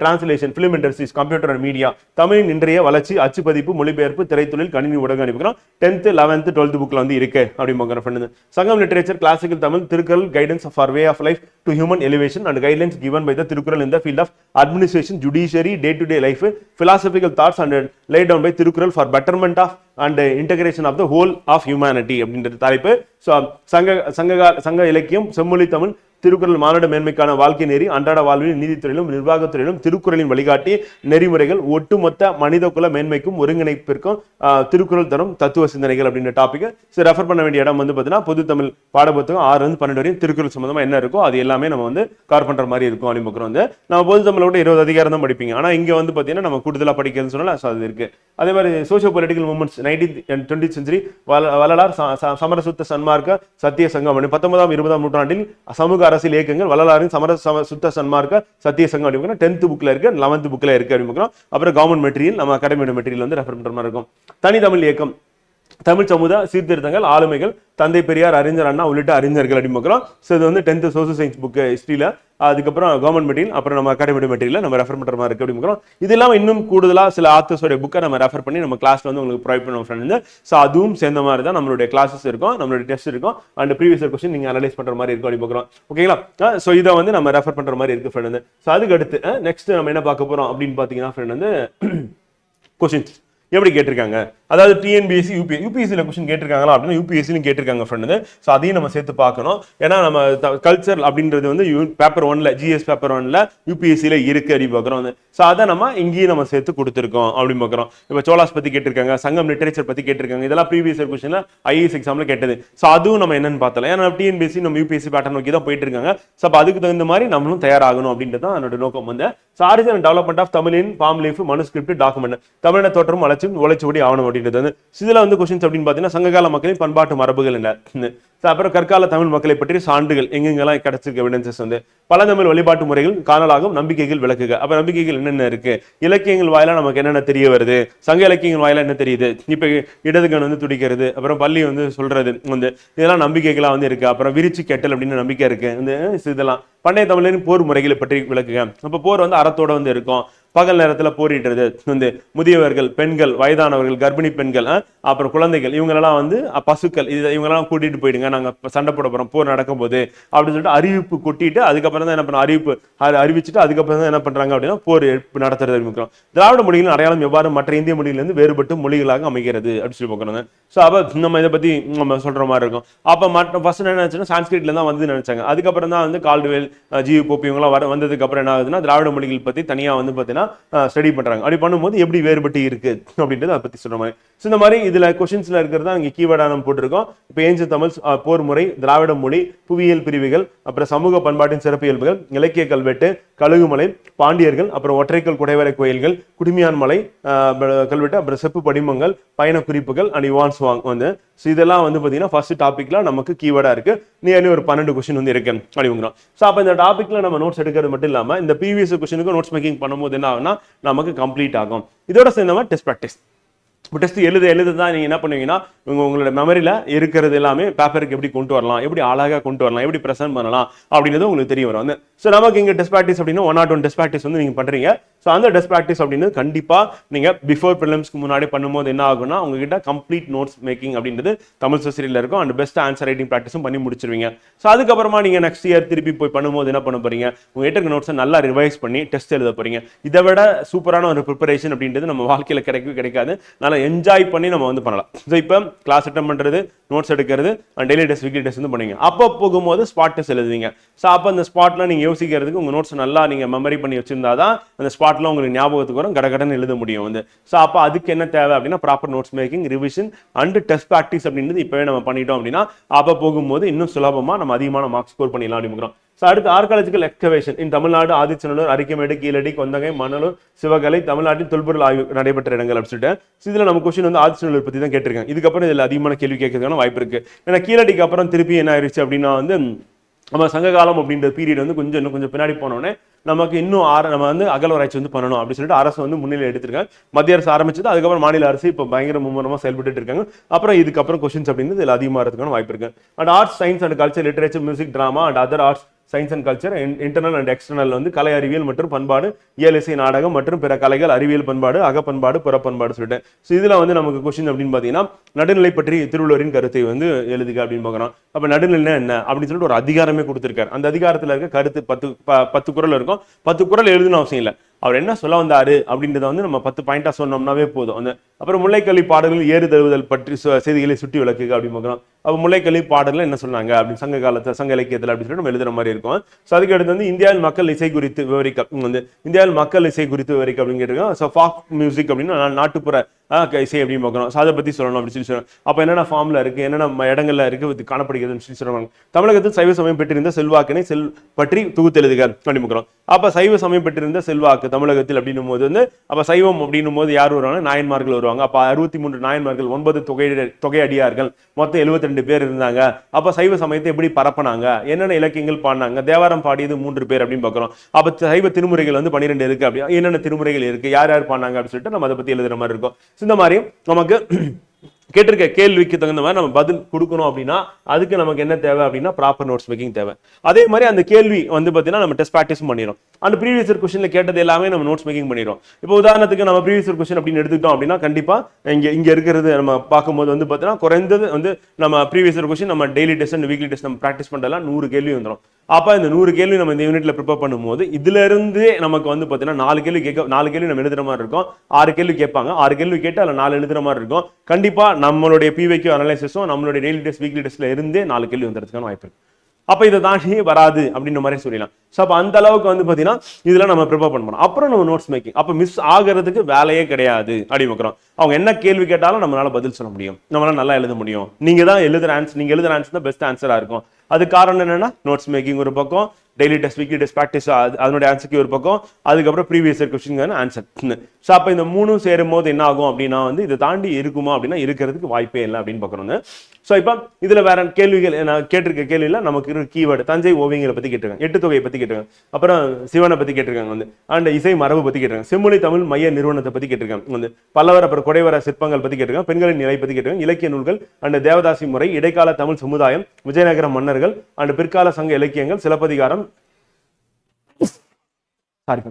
translation film industries computer and media தமிழின் இன்றைய வளர்ச்சி அச்சுப்பதிப்பு மொழிபெயர்ப்பு திரைத்தொழில் கணினி ஊடகம் அனுப்பிக்கிறோம் டென்த் லெவன்த் டுவெல்த் புக்கில் வந்து இருக்கு அப்படின்னு பார்க்குறோம் friend Sangam literature classical Tamil Thirukkural guidance of way of life to human elevation and guidelines given by the Thirukkural in the field of administration judiciary day to day life philosophical thoughts and laid down by Thirukkural for betterment of and integration of the whole of humanity அப்படின்றது தலைப்பு so சங்க சங்க சங்க இலக்கியம் செம்மொழி தமிழ் திருக்குறள் மானுட மேன்மைக்கான வாழ்க்கை நெறி அன்றாட வாழ்வில் நீதித்துறையிலும் நிர்வாகத்துறையிலும் திருக்குறளின் வழிகாட்டி நெறிமுறைகள் ஒட்டுமொத்த மனிதகுல மேன்மைக்கும் ஒருங்கிணைப்பிற்கும் திருக்குறள் தரும் தத்துவ சிந்தனைகள் அப்படின்ற டாபிக் சரி ரெஃபர் பண்ண வேண்டிய இடம் வந்து பார்த்தீங்கன்னா பொது தமிழ் பாடப்புத்தகம் ஆறு வந்து பன்னெண்டு வரையும் திருக்குறள் சம்மந்தமாக என்ன இருக்கோ அது எல்லாமே நம்ம வந்து கார் பண்ணுற மாதிரி இருக்கும் அப்படின்னு வந்து. நம்ம பொது தமிழோட இருபது அதிகாரம் தான் படிப்பீங்க. ஆனால் இங்கே வந்து பார்த்தீங்கன்னா நம்ம கூடுதலாக படிக்கிறதுன்னு சொன்னால் அது இருக்கு. அதே மாதிரி socio political movements nineteen and twenty century Vallalar ச- ச- சமரசுத்த சன்மார்க்க சத்திய சங்கம் அப்படின்னு பத்தொன்பதாம் இருபதாம் நூற்றாண்டில் சமூக அரசியல் இயக்கங்கள் வள்ளலாரின் சமர சம சுத்த சன்மார்க்க சத்திய சங்கம் அப்படின்னு டென்த் புக்ல இருக்கு லெவன்த் புக்ல இருக்கு அப்படின்னு அப்புறம் கவர்மெண்ட் மெட்டீரியல் நம்ம அகாடமியோட மெட்டீரியல் வந்து ரெஃபர் பண்ற மாதிரி இருக்கும். தனி தமிழ் இயக்கம். தமிழ் சமுதாய சீர்திருத்தங்கள் ஆளுமைகள் தந்தை பெரியார் அறிஞர் அண்ணா உள்ளிட்ட அறிஞர்கள் அப்படின்னு பார்க்குறோம். ஸோ இது வந்து டென்த்து சோசியல் சயின்ஸ் புக்கு ஹிஸ்ட்ரியில் அதுக்கப்புறம் கவர்மெண்ட் மெட்டீரியல் அப்புறம் நம்ம அகாடமிக் மெட்டீரியல் நம்ம ரெஃபர் பண்ணுற மாதிரி இருக்குது அப்படின்னு பார்க்குறோம். இது இல்லாமல் இன்னும் கூடுதலாக சில ஆத்தர்ஸோடைய புக்கை நம்ம ரெஃபர் பண்ணி நம்ம கிளாஸில் வந்து உங்களுக்கு ப்ரொவைட் பண்ணுவோம் ஃப்ரெண்ட் ஸோ அதுவும் சேர்ந்த மாதிரி தான் நம்மளுடைய கிளாஸஸ் இருக்கும் நம்மளுடைய டெஸ்ட் இருக்கும் அண்ட் ப்ரீவியஸ் கொஸ்டின் நீங்கள் அனலைஸ் பண்ணுற மாதிரி இருக்கும் அப்படின்னு பார்க்குறோம். ஓகேங்களா ஸோ இதை வந்து நம்ம ரெஃபர் பண்ணுற மாதிரி இருக்குது ஃப்ரெண்ட் வந்து ஸோ அதுக்கு அடுத்து நெக்ஸ்ட் நம்ம என்ன பார்க்க போகிறோம் அப்படின்னு பார்த்தீங்கன்னா ஃப்ரெண்ட் வந்து கொஸ்டின்ஸ் எப்படி கேட்டிருக்காங்க? அதாவது டிஎன்பிஎஸ்சி யூபிஎஸ் யூபிஎஸ்சியில் கொஸ்டின் கேட்டிருக்காங்களா அப்படின்னா யூபிஎஸ்சிலும் கேட்டிருக்காங்க ஃப்ரெண்டு ஸோ அதையும் நம்ம சேர்த்து பார்க்கணும். ஏன்னா நம்ம கல்ச்சர் அப்படின்றது வந்து பேப்பர் ஒன்ல ஜிஎஸ் பேப்பர் ஒன்ல யூபிஎஸ்சியில் இருக்கு அப்படின்னு பார்க்குறோம். வந்து ஸோ அதை நம்ம இங்கேயும் நம்ம சேர்த்து கொடுத்துருக்கோம் அப்படின்னு பார்க்குறோம். இப்போ சோலாஸ் பற்றி கேட்டிருக்காங்க சங்கம் லிட்டரேச்சர் பற்றி கேட்டிருக்காங்க இதெல்லாம் ப்ரீவியஸ் கொஸ்டின்ல ஐஏஎஸ் எக்ஸாமில் கேட்டது. ஸோ அதுவும் நம்ம என்னன்னு பார்த்தலாம் ஏன்னா டிஎன்பிஎஸ்சி நம்ம யூபிஎஸ்சி பேட்டர் நோக்கி தான் போயிட்டு இருக்காங்க. ஸோ அப்போ அதுக்கு தகுந்த மாதிரி நம்மளும் தயாராகணும் அப்படின்றது தான் என்னோட நோக்கம். வந்து ஸோ ஆரிஜினல் டெவலப்மெண்ட் ஆஃப் தமிழின் பாம் லீஃப் மனுஸ்கிரிப்ட் டாக்குமெண்ட் தமிழின தோற்றம் வளர்ச்சி உழைச்சுபடி ஆகணும் அப்படின்றது வந்து வந்து கொஸ்டின்ஸ் அப்படின்னு பார்த்தீங்கன்னா சங்ககால மக்களின் பண்பாட்டு மரபுகள் என்ன? அப்புறம் கற்கால தமிழ் மக்களை பற்றி சான்றுகள் எங்கெங்கெல்லாம் கிடைச்சிருக்கு எவிடன்சஸ் வந்து பழந்தமிழ் வழிபாட்டு முறைகள் காணலாகும் நம்பிக்கைகள் விளக்குக. அப்ப நம்பிக்கைகள் என்னென்ன இருக்கு? இலக்கியங்கள் வாயிலாக நமக்கு என்னென்ன தெரிய வருது? சங்க இலக்கியங்கள் வாயிலாக என்ன தெரியுது? இப்ப இடதுகன் வந்து துடிக்கிறது அப்புறம் பள்ளி வந்து சொல்றது வந்து இதெல்லாம் நம்பிக்கைகளாக வந்து இருக்கு. அப்புறம் விரிச்சு கெட்டல் அப்படின்னு நம்பிக்கை இருக்கு. இந்த இதெல்லாம் பண்டைய தமிழரின் போர் முறைகளை பற்றி விளக்குங்க அப்போ போர் வந்து அறத்தோட வந்து இருக்கும். பகல் நேரத்தில் போரிடுறது. வந்து முதியவர்கள் பெண்கள் வயதானவர்கள் கர்ப்பிணி பெண்கள் அப்புறம் குழந்தைகள் இவங்களெல்லாம் வந்து பசுக்கள் இது இவங்களெல்லாம் கூட்டிட்டு போயிடுங்க. நாங்கள் சண்டை போட போகிறோம் போர் நடக்கும் போது அப்படின்னு சொல்லிட்டு அறிவிப்பு கொட்டிட்டு அதுக்கப்புறம் தான் என்ன பண்ண அறிவிப்பு அது அறிவிச்சுட்டு அதுக்கப்புறம் தான் என்ன பண்ணுறாங்க அப்படின்னா போர் நடத்துறது ஆரம்பிக்கிறோம் திராவிட மொழிகளின் அடையாளம் எவ்வாறு மற்ற இந்திய மொழிகளிலிருந்து வேறுபட்டு மொழிகளாக அமைகிறது அப்படின்னு சொல்லி பார்க்குறாங்க ஸோ அப்போ நம்ம இதை பற்றி நம்ம சொல்கிற மாதிரி இருக்கும். அப்போ மற்ற ஃபர்ஸ்ட் என்ன நினச்சுன்னா சான்ஸ்கிரிட்ல தான் வந்து நினச்சாங்க. அதுக்கப்புறம் தான் வந்து கால்டுவேல் ஜியு போப்பி இவங்கலாம் வர வந்ததுக்கப்புறம் என்ன ஆகுதுன்னா திராவிட மொழிகள் பற்றி தனியாக வந்து பார்த்தீங்கன்னா தான் ஸ்டடி பண்றாங்க. அப்படி பண்ணும்போது எப்படி வேறுபட்டு இருக்கு அப்படின்றத அதை பற்றி சொல்ற மாதிரி. ஸோ இந்த மாதிரி இதுல கொஷின்ஸ்ல இருக்கிறது தான் இங்க கீவேர்டாக நம்ம போட்டிருக்கோம். இப்போ ஏஞ்ச தமிழ் போர் முறை திராவிட மொழி புவியியல் பிரிவுகள் அப்புறம் சமூக பண்பாட்டின் சிறப்பு இயல்புகள் இலக்கிய கல்வெட்டு கழுகுமலை பாண்டியர்கள் அப்புறம் ஒற்றைக்கல் குடைவரை கோயில்கள் குடுமியான் மலை கல்வெட்டு அப்புறம் செப்பு படிமங்கள் பயண குறிப்புகள் அண்ட் யுவான்ஸ் வாங் வந்து. ஸோ இதெல்லாம் வந்து பார்த்தீங்கன்னா ஃபர்ஸ்ட் டாபிக்ல நமக்கு கீவேர்டா இருக்கு. நியர்லி ஒரு பன்னெண்டு கொஸ்டின் வந்து இருக்கு. அப்படிங்கிறோம் ஸோ அப்போ இந்த டாபிக்ல நம்ம நோட்ஸ் எடுக்கிறது மட்டும் இல்லாம இந்த பிவிஎஸ் கொஸ்டினுக்கு நோட்ஸ் மேக்கிங் பண்ணும்போது என்ன ஆகுனா நமக்கு கம்ப்ளீட் ஆகும். இதோட சேர்ந்த டெஸ்ட் ப்ராக்டிஸ் இப்போ டெஸ்ட் எழுத எழுத தான் நீங்கள் என்ன பண்ணுவீங்கன்னா உங்க உங்களோட மெமரியில் இருக்கிறது எல்லாமே பேப்பருக்கு எப்படி கொண்டு வரலாம் எப்படி அழகாக கொண்டு வரலாம் எப்படி ப்ரெசென்ட் பண்ணலாம் அப்படின்றது உங்களுக்கு தெரிய வரும். வந்து ஸோ நமக்கு இங்கே டெஸ்ட் ப்ராக்டிஸ் அப்படின்னா one not one test practice வந்து நீங்கள் பண்ணுறீங்க ஸோ அந்த டெஸ்ட் ப்ராக்டிஸ் அப்படின்னு கண்டிப்பாக நீங்கள் பிஃபோர் ப்ரிலிம்ஸ்க்கு முன்னாடி பண்ணும்போது என்ன ஆகும்னா உங்ககிட்ட கம்ப்ளீட் நோட்ஸ் மேக்கிங் அப்படின்றது தமிழ் சொசைட்டியில் இருக்கும். அண்ட் பெஸ்ட் ஆன்சர் ரைட்டிங் ப்ராக்டிஸும் பண்ணி முடிச்சிருவீங்க. ஸோ அதுக்கப்புறமா நீங்கள் நெக்ஸ்ட் இயர் திருப்பி போய் பண்ணும்போது என்ன பண்ண போறீங்க? உங்ககிட்ட இருக்க நோட்ஸை நல்லா ரிவைஸ் பண்ணி டெஸ்ட் எழுத போறீங்க. இதை விட சூப்பரான ஒரு ப்ரிப்பரேஷன் அப்படின்றது நம்ம வாழ்க்கையில் கிடைக்கவே கிடைக்காது. நல்ல என்ஜாய் பண்ணி நம்ம வந்து பண்ணலாம். ஸோ இப்போ கிளாஸ் அட்டன் பண்ணுறது நோட்ஸ் எடுக்கிறது and daily test weekly test வந்து பண்ணுவீங்க அப்போ போகும்போது ஸ்பாட் டெஸ்ட் எழுதுவீங்க. ஸோ அப்போ அந்த ஸ்பாட்லாம் நீங்கள் யோசிக்கிறதுக்கு உங்கள் நோட்ஸ் நல்லா நீங்கள் மெமரி பண்ணி வச்சிருந்தா தான் அந்த ஸ்பாட்லாம் உங்களுக்கு ஞாபகத்துக்கு வரும். கடகடன்னு எழுத முடியும் வந்து. ஸோ அப்போ அதுக்கு என்ன தேவை அப்படின்னா proper notes making revision and test practice அப்படின்றது இப்போவே நம்ம பண்ணிட்டோம் அப்படின்னா அப்போ போகும்போது இன்னும் சுலபமாக நம்ம அதிகமான மார்க் ஸ்கோர் பண்ணிடலாம் அப்படிங்கிறோம் ஸோ அடுத்து archaeological excavation in Tamil Nadu Adichanallur Arikamedu Keezhadi Konthagai Manalur Sivakalai தமிழ்நாட்டின் தொல்பொருள் ஆய்வு நடைபெற்ற இடங்கள் அப்படின்னு சொல்லிட்டு. இதில் நம்ம கொஸ்டின் வந்து ஆதிச்சநல்லூர் பற்றி தான் கேட்டிருக்கேன் இதுக்கப்புறம் இதில் அதிகமான கேள்வி கேட்கறதுக்கான வாய்ப்பு இருக்குது ஏன்னா கீழடிக்கு அப்புறம் திருப்பி என்ன ஆயிருச்சு அப்படின்னா வந்து நம்ம சங்ககாலம் அப்படின்ற பீரியட் வந்து கொஞ்சம் இன்னும் கொஞ்சம் பின்னாடி போனோடனே நமக்கு இன்னும் ஆர நம்ம வந்து அகலவராய்ச்சி வந்து பண்ணணும் அப்படின்னு சொல்லிட்டு அரசு வந்து முன்னிலை எடுத்திருக்காங்க. மத்திய அரசு ஆரம்பிச்சது அதுக்கப்புறம் மாநில அரசு இப்போ பயங்கர மும்முரமா செயல்பட்டு இருக்காங்க. அப்புறம் இதுக்கப்புறம் கொஸ்டின்ஸ் அப்படின்றது இதில் அதிகமாக இருக்கிறதுக்கான வாய்ப்பு இருக்கு. And arts science and culture literature music drama and other arts science and culture internal and external வந்து கலை அறிவியல் மற்றும் பண்பாடு இயலிசை இசை நாடகம் மற்றும் பிற கலைகள் அறிவியல் பண்பாடு அகப்பண்பாடு புறப்பண்பாடு சொல்லிட்டு ஸோ இதில் வந்து நமக்கு கொஸ்டின் அப்படின்னு பார்த்தீங்கன்னா நடுநிலை பற்றி திருவள்ளுவரின் கருத்தை வந்து எழுதுக அப்படின்னு பார்க்குறோம். அப்போ நடுநிலை என்ன? அப்படின்னு சொல்லிட்டு ஒரு அதிகாரமே கொடுத்துருக்காரு. அந்த அதிகாரத்தில் இருக்க கருத்து பத்து ப- பத்து குறள் இருக்கும். பத்து குறள் எழுதணும் அவசியம் இல்லை. அவர் என்ன சொல்ல வந்தாரு அப்படின்றத வந்து நம்ம பத்து பாயிண்டா சொன்னோம்னாவே போதும். அந்த அப்புறம் முல்லைக்கல்வி பாடல்கள் ஏறு தழுவுதல் பற்றி சு- செய்திகளை சுட்டி விளக்குக அப்படின்னு பார்க்குறோம் அப்போ முல்லைக்கல்வி பாடல்கள் என்ன சொன்னாங்க அப்படின்னு சங்க காலத்தில் சங்க இலக்கியத்தில் அப்படின்னு சொல்லிட்டு நம்ம எழுதுற மாதிரி இருக்கும். ஸோ அதுக்கு அடுத்து வந்து இந்தியாவில் மக்கள் இசை குறித்து விவரிக்க வந்து இந்தியாவில் மக்கள் இசை குறித்து விவரிக்க அப்படின்னு கேட்டிருக்கோம் ஸோ ஃபாக் மியூசிக் அப்படின்னா நாட்டுப்புற இசை அப்படின்னு பார்க்குறோம் ஸோ அதை பற்றி சொல்லணும் அப்படின்னு சொல்லி சொல்லுவாங்க அப்போ என்னென்ன ஃபார்மில் இருக்குது என்னென்ன இடங்களில் இடங்கள்ல இது காணப்படுகிறதுன்னு சொல்லி சொல்லுவாங்க தமிழகத்தில் சைவ சமயம் பெற்றிருந்த செல்வாக்கினை செல் பற்றி தொகுத்தெழுதுக அப்படின்னு பார்க்குறோம் அப்போ சைவ சமயம் பெற்றிருந்த செல்வாக்கு தமிழகத்தில் அப்படின்னும் போது வந்து அப்போ சைவம் அப்படின்னும் போது யார் வருவாங்க? நாயன்மார்கள் வருவாங்க. அப்போ அறுபத்தி மூன்று நாயன்மார்கள் ஒன்பது தொகை தொகையடியார்கள் மொத்தம் 72 ரெண்டு பேர் இருந்தாங்க. அப்போ சைவ சமயத்தை எப்படி பரப்புனாங்க? என்னென்ன இலக்கியங்கள் பாடினாங்க? தேவாரம் பாடியது மூன்று பேர் அப்படின்னு பார்க்குறோம் அப்போ சைவ திருமுறைகள் வந்து பன்னிரெண்டு இருக்குது அப்படி என்னென்ன திருமுறைகள் இருக்குது யார் யார் பாடினாங்க அப்படின்னு சொல்லிட்டு நம்ம அதை பற்றி எழுதுகிற மாதிரி இருக்கும். இந்த மாதிரி நமக்கு கேட்டிருக்க கேள்விக்கு தகுந்த மாதிரி நம்ம பதில் கொடுக்கணும் அப்படின்னா அதுக்கு நமக்கு என்ன தேவை அப்படின்னா ப்ராப்பர் நோட்ஸ் மேக்கிங் தேவை. அதே மாதிரி அந்த கேள்வி வந்து பார்த்தீங்கன்னா நம்ம டெஸ்ட் ப்ராக்டிஸும் பண்ணிடும் அந்த ப்ரீவியஸ் கொஸ்டின்ல கேட்டது எல்லாமே நம்ம நோட்ஸ் மேக்கிங் பண்ணிடும் இப்போ உதாரணத்துக்கு நம்ம ப்ரீவியஸ் கொஸ்டின் அப்படின்னு எடுத்துக்கிட்டோம் அப்படின்னா கண்டிப்பா இங்கே இங்கே இருக்கிறது நம்ம பார்க்கும்போது வந்து பார்த்தீங்கன்னா குறைந்தது வந்து நம்ம ப்ரீவியஸ் கொஸ்டின் நம்ம daily test and weekly test நம்ம ப்ராக்டிஸ் பண்ணலாம் நூறு கேள்வி வந்துடும் அப்போ இந்த நூறு கேள்வி நம்ம இந்த யூனிட்ல ப்ரிப்பேர் பண்ணும்போது இதுல இருந்தே நமக்கு வந்து பார்த்தீங்கன்னா நாலு கேள்வி கேட்க நாலு கேள்வி நம்ம எழுதுற மாதிரி இருக்கும். ஆறு கேள்வி கேட்பாங்க. ஆறு கேள்வி கேட்டு அதில் நாலு எழுதுற மாதிரி இருக்கும். கண்டிப்பா நம்மளுடைய பிவைக்கு அனலைசிஸும் நம்மளுடைய டெய்லி டெஸ்ட் வீக்லி டெஸ்ட்ல இருந்தே நாலு கேள்வி வந்துறதுக்கான வாய்ப்பு இருக்கு. அப்ப இதை தாண்டி வராது அப்படின்ற மாதிரி சொல்லலாம் ஸோ அப்போ அந்த அளவுக்கு வந்து பார்த்தீங்கன்னா இதெல்லாம் நம்ம ப்ரிப்பேர் பண்ணணும். அப்புறம் நம்ம நோட்ஸ் மேக்கிங் அப்போ மிஸ் ஆகிறதுக்கு வேலையே கிடையாது அப்படி அவங்க என்ன கேள்வி கேட்டாலும் நம்மளால பதில் சொல்ல முடியும். நம்மளால நல்லா எழுத முடியும். நீங்க தான் எழுதுற ஆன்சர் நீங்க எழுதுற ஆன்சர் தான் பெஸ்ட் ஆன்சரா இருக்கும். அது காரணம் என்னன்னா நோட்ஸ் மேக்கிங் ஒரு பக்கம் daily test weekly test practice அதனுடைய ஆன்சருக்கு ஒரு பக்கம். அதுக்கப்புறம் previous year question answer so அப்போ இந்த மூணும் சேரும் போது என்ன ஆகும் அப்படின்னா வந்து இதை தாண்டி இருக்குமா அப்படின்னா இருக்கிறதுக்கு வாய்ப்பே இல்லை அப்படின்னு பார்க்குறோங்க. ஸோ இப்போ இதில் வேற கேள்விகள் நான் கேட்டிருக்க கேள்வியில் நமக்கு இருக்கிற கீவேர்டு தஞ்சை ஓவியங்களை பற்றி கேட்டிருக்காங்க எட்டு தொகையை பற்றி கேட்டிருக்காங்க அப்புறம் சிவனை பற்றி கேட்டிருக்காங்க வந்து அண்ட் இசை மரபு பற்றி கேட்டிருக்காங்க செம்மொழி தமிழ் மைய நிறுவனத்தை பற்றி கேட்டிருக்காங்க வந்து பல்லவர் அப்புறம் குடைவர சிற்பங்கள் பற்றி கேட்டிருக்காங்க பெண்களின் நிலை பற்றி கேட்டிருக்காங்க இலக்கிய நூல்கள் அண்ட் தேவதாசி முறை இடைக்கால தமிழ் சமுதாயம் விஜயநகர மன்னர்கள் அண்ட் பிற்கால சங்க இலக்கியங்கள் சிலப்பதிகாரம். சாரி